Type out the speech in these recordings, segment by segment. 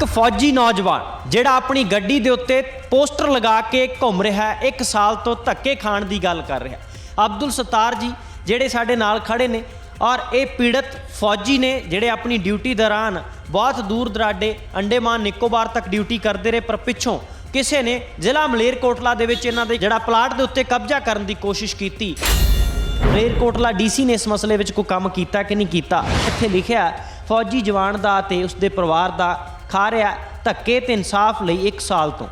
ਇੱਕ ਫੌਜੀ ਨੌਜਵਾਨ ਜਿਹੜਾ ਆਪਣੀ ਗੱਡੀ ਦੇ ਉੱਤੇ ਪੋਸਟਰ ਲਗਾ ਕੇ ਘੁੰਮ ਰਿਹਾ ਹੈ, ਇੱਕ ਸਾਲ ਤੋਂ ਧੱਕੇ ਖਾਣ ਦੀ ਗੱਲ ਕਰ ਰਿਹਾ। ਅਬਦੁਲ ਸਤਾਰ ਜੀ ਜਿਹੜੇ ਸਾਡੇ ਨਾਲ ਖੜੇ ਨੇ ਔਰ ਇਹ ਪੀੜਤ ਫੌਜੀ ਨੇ ਜਿਹੜੇ ਆਪਣੀ ਡਿਊਟੀ ਦੌਰਾਨ ਬਹੁਤ ਦੂਰ ਦਰਾਡੇ ਅੰਡੇਮਾਨ ਨਿਕੋਬਾਰ ਤੱਕ ਡਿਊਟੀ ਕਰਦੇ ਰਹੇ, ਪਰ ਪਿੱਛੋਂ ਕਿਸੇ ਨੇ ਜ਼ਿਲ੍ਹਾ ਮਲੇਰਕੋਟਲਾ ਦੇ ਵਿੱਚ ਇਹਨਾਂ ਦੇ ਜਿਹੜਾ ਪਲਾਟ ਦੇ ਉੱਤੇ ਕਬਜ਼ਾ ਕਰਨ ਦੀ ਕੋਸ਼ਿਸ਼ ਕੀਤੀ। ਮਲੇਰਕੋਟਲਾ ਡੀਸੀ ਨੇ ਇਸ ਮਸਲੇ ਵਿੱਚ ਕੋਈ ਕੰਮ ਕੀਤਾ ਕਿ ਨਹੀਂ ਕੀਤਾ? ਇੱਥੇ ਲਿਖਿਆ ਫੌਜੀ ਜਵਾਨ ਦਾ ਤੇ ਉਸਦੇ ਪਰਿਵਾਰ ਦਾ ਖਾ ਰਿਹਾ ਧੱਕੇ ਤੇ ਇਨਸਾਫ ਲਈ 1 ਸਾਲ ਤੋਂ।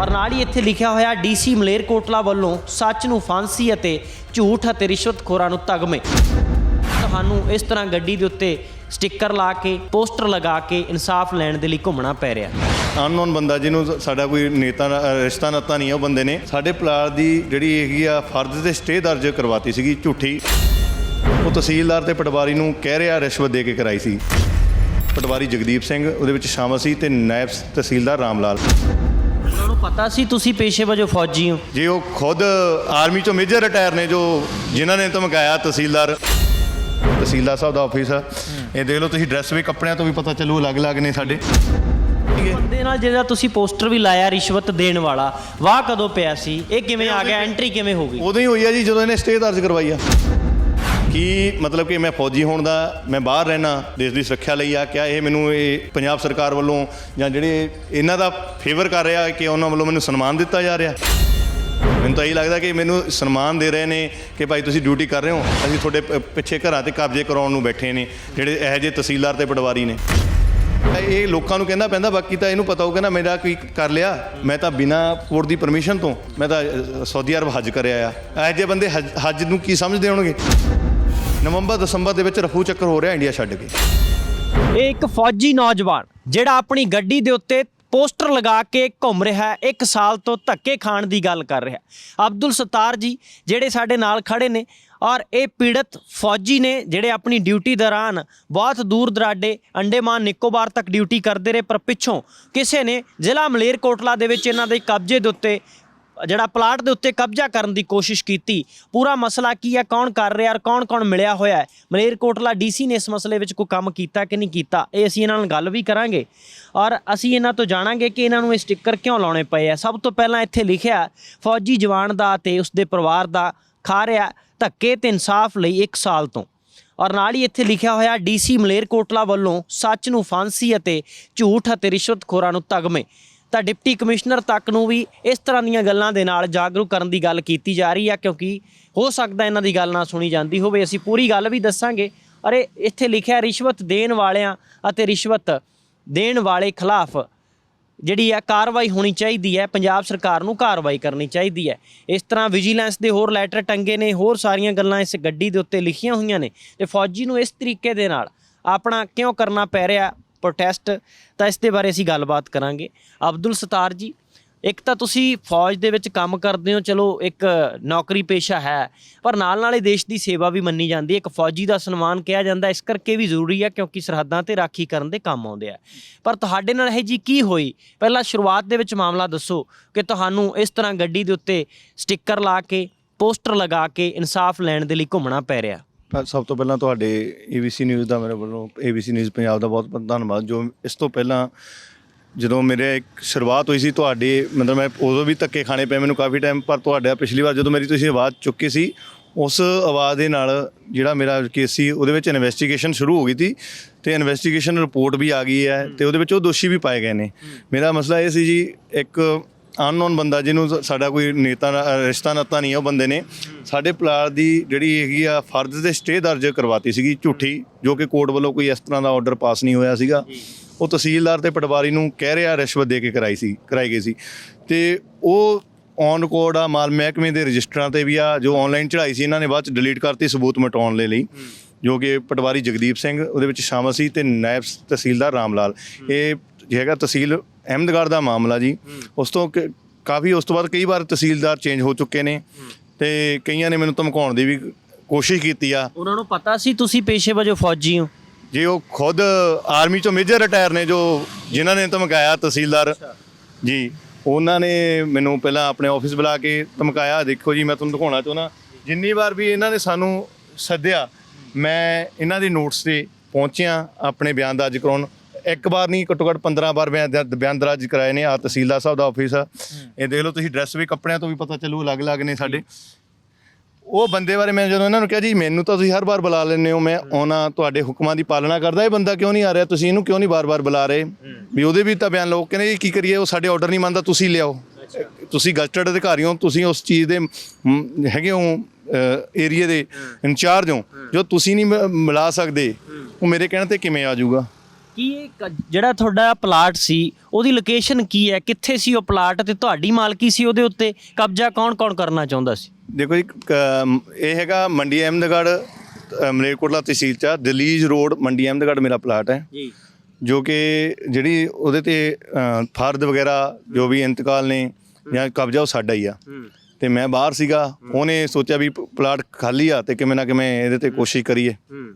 ਔਰ ਨਾਲ ਹੀ ਇੱਥੇ ਲਿਖਿਆ ਹੋਇਆ ਡੀਸੀ ਮਲੇਰਕੋਟਲਾ ਵੱਲੋਂ ਸੱਚ ਨੂੰ ਫਾਂਸੀ ਅਤੇ ਝੂਠ ਅਤੇ ਰਿਸ਼ਵਤਖੋਰਾਂ ਨੂੰ ਤਗਮੇ। ਤੁਹਾਨੂੰ ਇਸ ਤਰ੍ਹਾਂ ਗੱਡੀ ਦੇ ਉੱਤੇ ਸਟicker ਲਾ ਕੇ, ਪੋਸਟਰ ਲਗਾ ਕੇ ਇਨਸਾਫ ਲੈਣ ਦੇ ਲਈ ਘੁੰਮਣਾ ਪੈ ਰਿਹਾ। ਅਨਨੋਨ ਬੰਦਾ ਜਿਹਨੂੰ ਸਾਡਾ ਕੋਈ ਨੇਤਾ ਰਿਸ਼ਤਾ ਨਾਤਾ ਨਹੀਂ ਹੈ ਉਹ ਬੰਦੇ ਨੇ ਸਾਡੇ ਪਲਾਟ ਦੀ ਜਿਹੜੀ ਹੈਗੀ ਆ ਫਰਜ਼ ਤੇ ਸਟੇ ਦਰਜ ਕਰਵਾਤੀ ਸੀਗੀ ਝੂਠੀ। ਉਹ ਤਹਿਸੀਲਦਾਰ ਤੇ ਪਟਵਾਰੀ ਨੂੰ ਕਹਿ ਰਿਹਾ, ਰਿਸ਼ਵਤ ਦੇ ਕੇ ਕਰਾਈ ਸੀ। ਪਟਵਾਰੀ ਜਗਦੀਪ ਸਿੰਘ ਉਹਦੇ ਵਿੱਚ ਸ਼ਾਮਲ ਸੀ ਤੇ ਨਾਇਬ ਤਹਿਸੀਲਦਾਰ ਰਾਮ ਲਾਲ। ਉਹਨਾਂ ਨੂੰ ਪਤਾ ਸੀ ਤੁਸੀਂ ਪੇਸ਼ੇ ਵਜੋਂ ਫੌਜੀ ਹੋ? ਜੇ ਉਹ ਖੁਦ ਆਰਮੀ ਚੋਂ ਮੇਜਰ ਰਿਟਾਇਰ ਨੇ ਜੋ ਜਿਨ੍ਹਾਂ ਨੇ ਧਮਕਾਇਆ ਤਹਿਸੀਲਦਾਰ ਤਹਿਸੀਲਦਾਰ ਸਾਹਿਬ ਦਾ ਆਫਿਸ ਆ। ਇਹ ਦੇਖ ਲਓ ਤੁਸੀਂ ਡਰੈਸ ਵੀ ਕੱਪੜਿਆਂ ਤੋਂ ਵੀ ਪਤਾ ਚੱਲੂ ਅਲੱਗ-ਅਲੱਗ ਨੇ ਸਾਡੇ। ਬੰਦੇ ਨਾਲ ਜਿਹੜਾ ਤੁਸੀਂ ਪੋਸਟਰ ਵੀ ਲਾਇਆ ਰਿਸ਼ਵਤ ਦੇਣ ਵਾਲਾ ਵਾਹ ਕਦੋਂ ਪਿਆ ਸੀ? ਇਹ ਕਿਵੇਂ ਆ ਗਿਆ? ਐਂਟਰੀ ਕਿਵੇਂ ਹੋ ਗਈ? ਉਦੋਂ ਹੀ ਹੋਈ ਆ ਜੀ ਜਦੋਂ ਇਹਨੇ ਸਟੇ ਦਰਜ ਕਰਵਾਈ ਆ। ਕੀ ਮਤਲਬ ਕਿ ਮੈਂ ਫੌਜੀ ਹੋਣ ਦਾ ਮੈਂ ਬਾਹਰ ਰਹਿਣਾ ਦੇਸ਼ ਦੀ ਸੁਰੱਖਿਆ ਲਈ ਆ ਕਿਆ ਇਹ ਮੈਨੂੰ ਇਹ ਪੰਜਾਬ ਸਰਕਾਰ ਵੱਲੋਂ ਜਾਂ ਜਿਹੜੇ ਇਹਨਾਂ ਦਾ ਫੇਵਰ ਕਰ ਰਿਹਾ ਕਿ ਉਹਨਾਂ ਵੱਲੋਂ ਮੈਨੂੰ ਸਨਮਾਨ ਦਿੱਤਾ ਜਾ ਰਿਹਾ? ਮੈਨੂੰ ਤਾਂ ਇਹ ਲੱਗਦਾ ਕਿ ਮੈਨੂੰ ਸਨਮਾਨ ਦੇ ਰਹੇ ਨੇ ਕਿ ਭਾਈ ਤੁਸੀਂ ਡਿਊਟੀ ਕਰ ਰਹੇ ਹੋ ਅਸੀਂ ਤੁਹਾਡੇ ਪ- ਪਿੱਛੇ ਘਰਾਂ ਤੇ ਕਬਜ਼ੇ ਕਰਾਉਣ ਨੂੰ ਬੈਠੇ ਨੇ ਜਿਹੜੇ ਇਹੋ ਜਿਹੇ ਤਹਿਸੀਲਦਾਰ ਤੇ ਪਟਵਾਰੀ ਨੇ। ਇਹ ਲੋਕਾਂ ਨੂੰ ਕਹਿੰਦਾ ਪੈਂਦਾ ਬਾਕੀ ਤਾਂ ਇਹਨੂੰ ਪਤਾ ਹੋਊਗਾ ਨਾ ਮੇਰਾ ਕੀ ਕਰ ਲਿਆ ਮੈਂ ਤਾਂ ਬਿਨਾ ਕੋਰਟ ਦੀ ਪਰਮਿਸ਼ਨ ਤੋਂ ਮੈਂ ਤਾਂ ਅ, ਸਾਊਦੀ ਅਰਬ ਹੱਜ ਕਰਿਆ ਆ। ਇਹੋ ਜਿਹੇ ਬੰਦੇ ਹੱਜ ਹੱਜ ਨੂੰ ਕੀ ਸਮਝਦੇ ਹੋਣਗੇ? ਨਵੰਬਰ, ਦਸੰਬਰ ਦੇ ਵਿੱਚ ਰਫੂ ਚੱਕਰ ਹੋ ਰਿਹਾ ਇੰਡੀਆ ਛੱਡ ਕੇ। ਇਹ ਇੱਕ ਫੌਜੀ ਨੌਜਵਾਨ, ਜਿਹੜਾ ਆਪਣੀ ਗੱਡੀ ਦੇ ਉੱਤੇ ਪੋਸਟਰ ਲਗਾ ਕੇ ਘੁੰਮ ਰਿਹਾ ਹੈ, ਇੱਕ ਸਾਲ ਤੋਂ ਧੱਕੇ ਖਾਣ ਦੀ ਗੱਲ ਕਰ ਰਿਹਾ ਅਬਦੁਲ ਸਤਾਰ ਜੀ, ਜਿਹੜੇ ਸਾਡੇ ਨਾਲ ਖੜੇ ਨੇ ਔਰ ਇਹ ਪੀੜਤ ਫੌਜੀ ਨੇ, ਜਿਹੜੇ ਆਪਣੀ ਡਿਊਟੀ ਦੌਰਾਨ ਬਹੁਤ ਦੂਰ ਦਰਾਡੇ ਅੰਡੇਮਾਨ ਨਿਕੋਬਾਰ ਤੱਕ ਡਿਊਟੀ ਕਰਦੇ ਰਹੇ, ਪਰ ਪਿੱਛੋਂ ਕਿਸੇ ਨੇ ਜ਼ਿਲ੍ਹਾ ਮਲੇਰਕੋਟਲਾ ਦੇ ਵਿੱਚ ਇਹਨਾਂ ਦੇ ਕਬਜ਼ੇ ਦੇ ਉੱਤੇ ਜਿਹੜਾ ਪਲਾਟ ਦੇ ਉੱਤੇ ਕਬਜ਼ਾ ਕਰਨ ਦੀ ਕੋਸ਼ਿਸ਼ ਕੀਤੀ। ਪੂਰਾ ਮਸਲਾ ਕੀ ਹੈ? ਕੌਣ ਕਰ ਰਿਹਾ ਔਰ ਕੌਣ-ਕੌਣ ਮਿਲਿਆ ਹੋਇਆ ਹੈ? ਮਲੇਰਕੋਟਲਾ ਡੀਸੀ ਨੇ ਇਸ ਮਸਲੇ ਵਿੱਚ ਕੋਈ ਕੰਮ ਕੀਤਾ ਕਿ ਨਹੀਂ ਕੀਤਾ? ਇਹ ਅਸੀਂ ਇਹਨਾਂ ਨਾਲ ਗੱਲ ਵੀ ਕਰਾਂਗੇ। ਔਰ ਅਸੀਂ ਇਹਨਾਂ ਤੋਂ ਜਾਣਾਂਗੇ ਕਿ ਇਹਨਾਂ ਨੂੰ ਇਹ ਸਟicker ਕਿਉਂ ਲਾਉਣੇ ਪਏ ਆ? ਸਭ ਤੋਂ ਪਹਿਲਾਂ ਇੱਥੇ ਲਿਖਿਆ, ਫੌਜੀ ਜਵਾਨ ਦਾ ਤੇ ਉਸਦੇ ਪਰਿਵਾਰ ਦਾ ਖਾ ਰਿਹਾ ਧੱਕੇ ਤੇ ਇਨਸਾਫ ਲਈ 1 ਸਾਲ ਤੋਂ। ਔਰ ਨਾਲ ਹੀ ਇੱਥੇ ਲਿਖਿਆ ਹੋਇਆ ਡੀਸੀ ਮਲੇਰਕੋਟਲਾ ਵੱਲੋਂ ਸੱਚ ਨੂੰ ਫਾਂਸੀ ਅਤੇ ਝੂਠ ਅਤੇ ਰਿਸ਼ਵਤਖੋਰਾਂ ਨੂੰ ਤਗਮੇ। ਤਾਂ ਡਿਪਟੀ ਕਮਿਸ਼ਨਰ ਤੱਕ ਨੂੰ ਵੀ ਇਸ ਤਰ੍ਹਾਂ ਦੀਆਂ ਗੱਲਾਂ ਦੇ ਨਾਲ ਜਾਗਰੂਕ ਕਰਨ ਦੀ ਗੱਲ ਕੀਤੀ ਜਾ ਰਹੀ ਹੈ ਕਿਉਂਕਿ ਹੋ ਸਕਦਾ ਇਹਨਾਂ ਦੀ ਗੱਲ ਨਾ ਸੁਣੀ ਜਾਂਦੀ ਹੋਵੇ। ਅਸੀਂ ਪੂਰੀ ਗੱਲ ਵੀ ਦੱਸਾਂਗੇ। ਅਰੇ, ਇੱਥੇ ਲਿਖਿਆ ਰਿਸ਼ਵਤ ਦੇਣ ਵਾਲਿਆਂ ਅਤੇ ਰਿਸ਼ਵਤ ਦੇਣ ਵਾਲੇ ਖਿਲਾਫ ਜਿਹੜੀ ਆ ਕਾਰਵਾਈ ਹੋਣੀ ਚਾਹੀਦੀ ਹੈ। ਪੰਜਾਬ ਸਰਕਾਰ ਨੂੰ ਕਾਰਵਾਈ ਕਰਨੀ ਚਾਹੀਦੀ ਹੈ। ਇਸ ਤਰ੍ਹਾਂ ਵਿਜੀਲੈਂਸ ਦੇ ਹੋਰ ਲੈਟਰ ਟੰਗੇ ਨੇ, ਹੋਰ ਸਾਰੀਆਂ ਗੱਲਾਂ ਇਸ ਗੱਡੀ ਦੇ ਉੱਤੇ ਲਿਖੀਆਂ ਹੋਈਆਂ ਨੇ ਤੇ ਫੌਜੀ ਨੂੰ ਇਸ ਤਰੀਕੇ ਦੇ ਨਾਲ ਆਪਣਾ ਕਿਉਂ ਕਰਨਾ ਪੈ ਰਿਹਾ? ਪ੍ਰੋਟੈਸਟ ਤਾਂ ਇਸ ਦੇ ਬਾਰੇ ਅਸੀਂ ਗੱਲਬਾਤ ਕਰਾਂਗੇ। ਅਬਦੁਲ ਸਤਾਰ ਜੀ, ਇੱਕ ਤਾਂ ਤੁਸੀਂ ਫੌਜ ਦੇ ਵਿੱਚ ਕੰਮ ਕਰਦੇ ਹੋ, ਚਲੋ ਇੱਕ ਨੌਕਰੀ ਪੇਸ਼ਾ ਹੈ, ਪਰ ਨਾਲ ਨਾਲ ਹੀ ਦੇਸ਼ ਦੀ ਸੇਵਾ ਵੀ ਮੰਨੀ ਜਾਂਦੀ ਹੈ। ਇੱਕ ਫੌਜੀ ਦਾ ਸਨਮਾਨ ਕਿਹਾ ਜਾਂਦਾ, ਇਸ ਕਰਕੇ ਵੀ ਜ਼ਰੂਰੀ ਹੈ ਕਿਉਂਕਿ ਸਰਹੱਦਾਂ ਤੇ ਰਾਖੀ ਕਰਨ ਦੇ ਕੰਮ ਆਉਂਦੇ ਆ। ਪਰ ਤੁਹਾਡੇ ਨਾਲ ਇਹ ਜੀ ਕੀ ਹੋਈ? ਪਹਿਲਾਂ ਸ਼ੁਰੂਆਤ ਦੇ ਵਿੱਚ ਮਾਮਲਾ ਦੱਸੋ ਕਿ ਤੁਹਾਨੂੰ ਇਸ ਤਰ੍ਹਾਂ ਗੱਡੀ ਦੇ ਉੱਤੇ ਸਟicker ਲਾ ਕੇ, ਪੋਸਟਰ ਲਗਾ ਕੇ ਇਨਸਾਫ ਲੈਣ ਦੇ ਲਈ ਘੁੰਮਣਾ ਪੈ ਰਿਹਾ। ਸਭ ਤੋਂ ਪਹਿਲਾਂ ਤੁਹਾਡੇ ABC ਨਿਊਜ਼ ਦਾ ਮੇਰੇ ਵੱਲੋਂ ABC ਨਿਊਜ਼ ਪੰਜਾਬ ਦਾ ਬਹੁਤ ਬਹੁਤ ਧੰਨਵਾਦ ਜੋ ਇਸ ਤੋਂ ਪਹਿਲਾਂ ਜਦੋਂ ਮੇਰੇ ਇੱਕ ਸ਼ੁਰੂਆਤ ਹੋਈ ਸੀ ਤੁਹਾਡੇ ਮਤਲਬ ਮੈਂ ਉਦੋਂ ਵੀ ਧੱਕੇ ਖਾਣੇ ਪਏ ਮੈਨੂੰ ਕਾਫੀ ਟਾਈਮ ਪਰ ਤੁਹਾਡਾ ਪਿਛਲੀ ਵਾਰ ਜਦੋਂ ਮੇਰੀ ਤੁਸੀਂ ਆਵਾਜ਼ ਚੁੱਕੀ ਸੀ ਉਸ ਆਵਾਜ਼ ਦੇ ਨਾਲ ਜਿਹੜਾ ਮੇਰਾ ਕੇਸ ਸੀ ਉਹਦੇ ਵਿੱਚ ਇਨਵੈਸਟੀਗੇਸ਼ਨ ਸ਼ੁਰੂ ਹੋ ਗਈ ਸੀ ਤੇ ਇਨਵੈਸਟੀਗੇਸ਼ਨ ਰਿਪੋਰਟ ਵੀ ਆ ਗਈ ਹੈ ਤੇ ਉਹਦੇ ਵਿੱਚ ਉਹ ਦੋਸ਼ੀ ਵੀ ਪਾਏ ਗਏ ਨੇ। ਮੇਰਾ ਮਸਲਾ ਇਹ ਸੀ ਜੀ ਇੱਕ ਅਨਨੋਨ ਬੰਦਾ ਜਿਹਨੂੰ ਸਾਡਾ ਕੋਈ ਨੇਤਾ ਰਿਸ਼ਤਾ ਨਾਤਾ ਨਹੀਂ ਹੈ ਉਹ ਬੰਦੇ ਨੇ ਸਾਡੇ ਪਲਾਟ ਦੀ ਜਿਹੜੀ ਹੈਗੀ ਆ ਫਰਜ਼ ਤੇ ਸਟੇ ਦਰਜ ਕਰਵਾਤੀ ਸੀਗੀ ਝੂਠੀ ਜੋ ਕਿ ਕੋਰਟ ਵੱਲੋਂ ਕੋਈ ਇਸ ਤਰ੍ਹਾਂ ਦਾ ਆਰਡਰ ਪਾਸ ਨਹੀਂ ਹੋਇਆ ਸੀਗਾ। ਉਹ ਤਹਿਸੀਲਦਾਰ ਤੇ ਪਟਵਾਰੀ ਨੂੰ ਕਹਿ ਰਿਹਾ ਰਿਸ਼ਵਤ ਦੇ ਕੇ ਕਰਾਈ ਸੀ ਕਰਾਈ ਗਈ ਸੀ। ਤੇ ਉਹ ਔਨ ਰਿਕਾਰਡ ਆ ਮਾਲ ਮਹਿਕਮੇ ਦੇ ਰਜਿਸਟਰਾਂ ਤੇ ਵੀ ਆ ਜੋ ਆਨਲਾਈਨ ਚੜਾਈ ਸੀ ਇਹਨਾਂ ਨੇ ਬਾਅਦ ਚ ਡਿਲੀਟ ਕਰਤੀ ਸਬੂਤ ਮਿਟਾਉਣ ਦੇ ਲਈ ਜੋ ਕਿ ਪਟਵਾਰੀ ਜਗਦੀਪ ਸਿੰਘ ਉਹਦੇ ਵਿੱਚ ਸ਼ਾਮਲ ਸੀ ਤੇ ਨਾਇਬ ਤਹਿਸੀਲਦਾਰ ਰਾਮ ਲਾਲ ਇਹ ਜਿਹੜਾ ਹੈਗਾ ਤਹਿਸੀਲ ਅਹਿਮਦਗੜ੍ਹ ਦਾ ਮਾਮਲਾ ਜੀ ਉਸ ਤੋਂ ਕ- ਕਾਫੀ ਉਸ ਤੋਂ ਬਾਅਦ ਕਈ ਵਾਰ ਤਹਿਸੀਲਦਾਰ ਚੇਂਜ ਹੋ ਚੁੱਕੇ ਨੇ ਤੇ ਕਈਆਂ ਨੇ ਮੈਨੂੰ ਧਮਕਾਉਣ ਦੀ ਵੀ ਕੋਸ਼ਿਸ਼ ਕੀਤੀ ਆ। ਉਹਨਾਂ ਨੂੰ ਪਤਾ ਸੀ ਤੁਸੀਂ ਪੇਸ਼ੇ ਵਜੋਂ ਫੌਜੀ ਹੋ? ਜੇ ਉਹ ਖੁਦ ਆਰਮੀ ਚੋਂ ਮੇਜਰ ਰਿਟਾਇਰ ਨੇ ਜੋ ਜਿਨ੍ਹਾਂ ਨੇ ਧਮਕਾਇਆ ਤਹਿਸੀਲਦਾਰ ਜੀ ਉਹਨਾਂ ਨੇ ਮੈਨੂੰ ਪਹਿਲਾਂ ਆਪਣੇ ਆਫਿਸ ਬੁਲਾ ਕੇ ਧਮਕਾਇਆ ਦੇਖੋ ਜੀ ਮੈਂ ਤੁਹਾਨੂੰ ਦਿਖਾਉਣਾ ਚਾਹੁੰਦਾ ਜਿੰਨੀ ਵਾਰ ਵੀ ਇਹਨਾਂ ਨੇ ਸਾਨੂੰ ਸੱਦਿਆ ਮੈਂ ਇਹਨਾਂ ਦੀ ਨੋਟਸ ਤੇ ਪਹੁੰਚਿਆ ਆਪਣੇ ਬਿਆਨ ਦਰਜ ਕਰਾਉਣ। ਇੱਕ ਵਾਰ ਨਹੀਂ ਘੱਟੋ ਘੱਟ 15 ਵਾਰ ਬਿਆਨ ਦਰ- ਬਿਆਨ ਦਰਜ ਕਰਾਏ ਨੇ ਆ ਤਹਿਸੀਲਦਾਰ ਸਾਹਿਬ ਦਾ ਆਫਿਸ ਆ। ਇਹ ਦੇਖ ਲਓ ਤੁਸੀਂ ਡਰੈਸ ਵੀ ਕੱਪੜਿਆਂ ਤੋਂ ਵੀ ਪਤਾ ਚੱਲੂ ਅਲੱਗ-ਅਲੱਗ ਨੇ ਸਾਡੇ। ਉਹ ਬੰਦੇ ਬਾਰੇ ਮੈਂ ਜਦੋਂ ਇਹਨਾਂ ਨੂੰ ਕਿਹਾ ਜੀ ਮੈਨੂੰ ਤਾਂ ਤੁਸੀਂ ਹਰ ਵਾਰ ਬੁਲਾ ਲੈਂਦੇ ਹੋ ਮੈਂ ਆਉਣਾ ਤੁਹਾਡੇ ਹੁਕਮਾਂ ਦੀ ਪਾਲਣਾ ਕਰਦਾ ਇਹ ਬੰਦਾ ਕਿਉਂ ਨਹੀਂ ਆ ਰਿਹਾ? ਤੁਸੀਂ ਇਹਨੂੰ ਕਿਉਂ ਨਹੀਂ ਵਾਰ-ਵਾਰ ਬੁਲਾ ਰਹੇ? ਵੀ ਉਹਦੇ ਵੀ ਤਾਂ ਬਿਆਨ ਲਓ ਕਹਿੰਦੇ ਜੀ ਕੀ ਕਰੀਏ ਉਹ ਸਾਡੇ ਆਰਡਰ ਨਹੀਂ ਮੰਨਦਾ ਤੁਸੀਂ ਲਿਆਓ। ਤੁਸੀਂ ਗਸਟਡ ਅਧਿਕਾਰੀ ਹੋ ਤੁਸੀਂ ਉਸ ਚੀਜ਼ ਦੇ ਹੈਗੇ ਹੋ ਏਰੀਆ ਦੇ ਇੰਚਾਰਜ ਹੋ। ਜੋ ਤੁਸੀਂ ਨਹੀਂ ਮਿਲਾ ਸਕਦੇ ਉਹ ਮੇਰੇ ਕਹਿਣ ਤੇ ਕਿਵੇਂ ਆ ਜਾਊਗਾ? ਕੀ ਇਹ ਕ- ਜਿਹੜਾ ਤੁਹਾਡਾ ਪਲਾਟ ਸੀ ਉਹਦੀ ਲੋਕੇਸ਼ਨ ਕੀ ਹੈ? ਕਿੱਥੇ ਸੀ ਉਹ ਪਲਾਟ ਤੇ ਤੁਹਾਡੀ ਮਾਲਕੀ ਸੀ ਉਹਦੇ ਉੱਤੇ? ਕਬਜ਼ਾ ਕੌਣ-ਕੌਣ ਕਰਨਾ ਚਾਹੁੰਦਾ ਸੀ? ਦੇਖੋ ਜੀ ਕ- ਇਹ ਹੈਗਾ ਮੰਡੀ ਅਹਿਮਦਗੜ੍ਹ ਅ, ਮਲੇਰਕੋਟਲਾ ਤਹਿਸੀਲ ਚ ਆ, ਦਲੀਜ ਰੋਡ ਮੰਡੀ ਅਹਿਮਦਗੜ੍ਹ ਮੇਰਾ ਪਲਾਟ ਹੈ। ਜੀ। ਜੋ ਕਿ ਜਿਹੜੀ ਉਹਦੇ ਤੇ ਅ, ਫਰਦ ਵਗੈਰਾ ਜੋ ਵੀ ਇੰਤਕਾਲ ਨੇ ਜਾਂ ਕਬਜ਼ਾ ਉਹ ਸਾਡਾ ਹੀ ਆ। ਹੂੰ। ਤੇ ਮੈਂ ਬਾਹਰ ਸੀਗਾ ਉਹਨੇ ਸੋਚਿਆ ਵੀ ਪ- ਪਲਾਟ ਖਾਲੀ ਆ ਤੇ ਕਿਵੇਂ ਨਾ ਕਿਵੇਂ ਇਹਦੇ ਤੇ ਕੋਸ਼ਿਸ਼ ਕਰੀਏ। ਹੂੰ।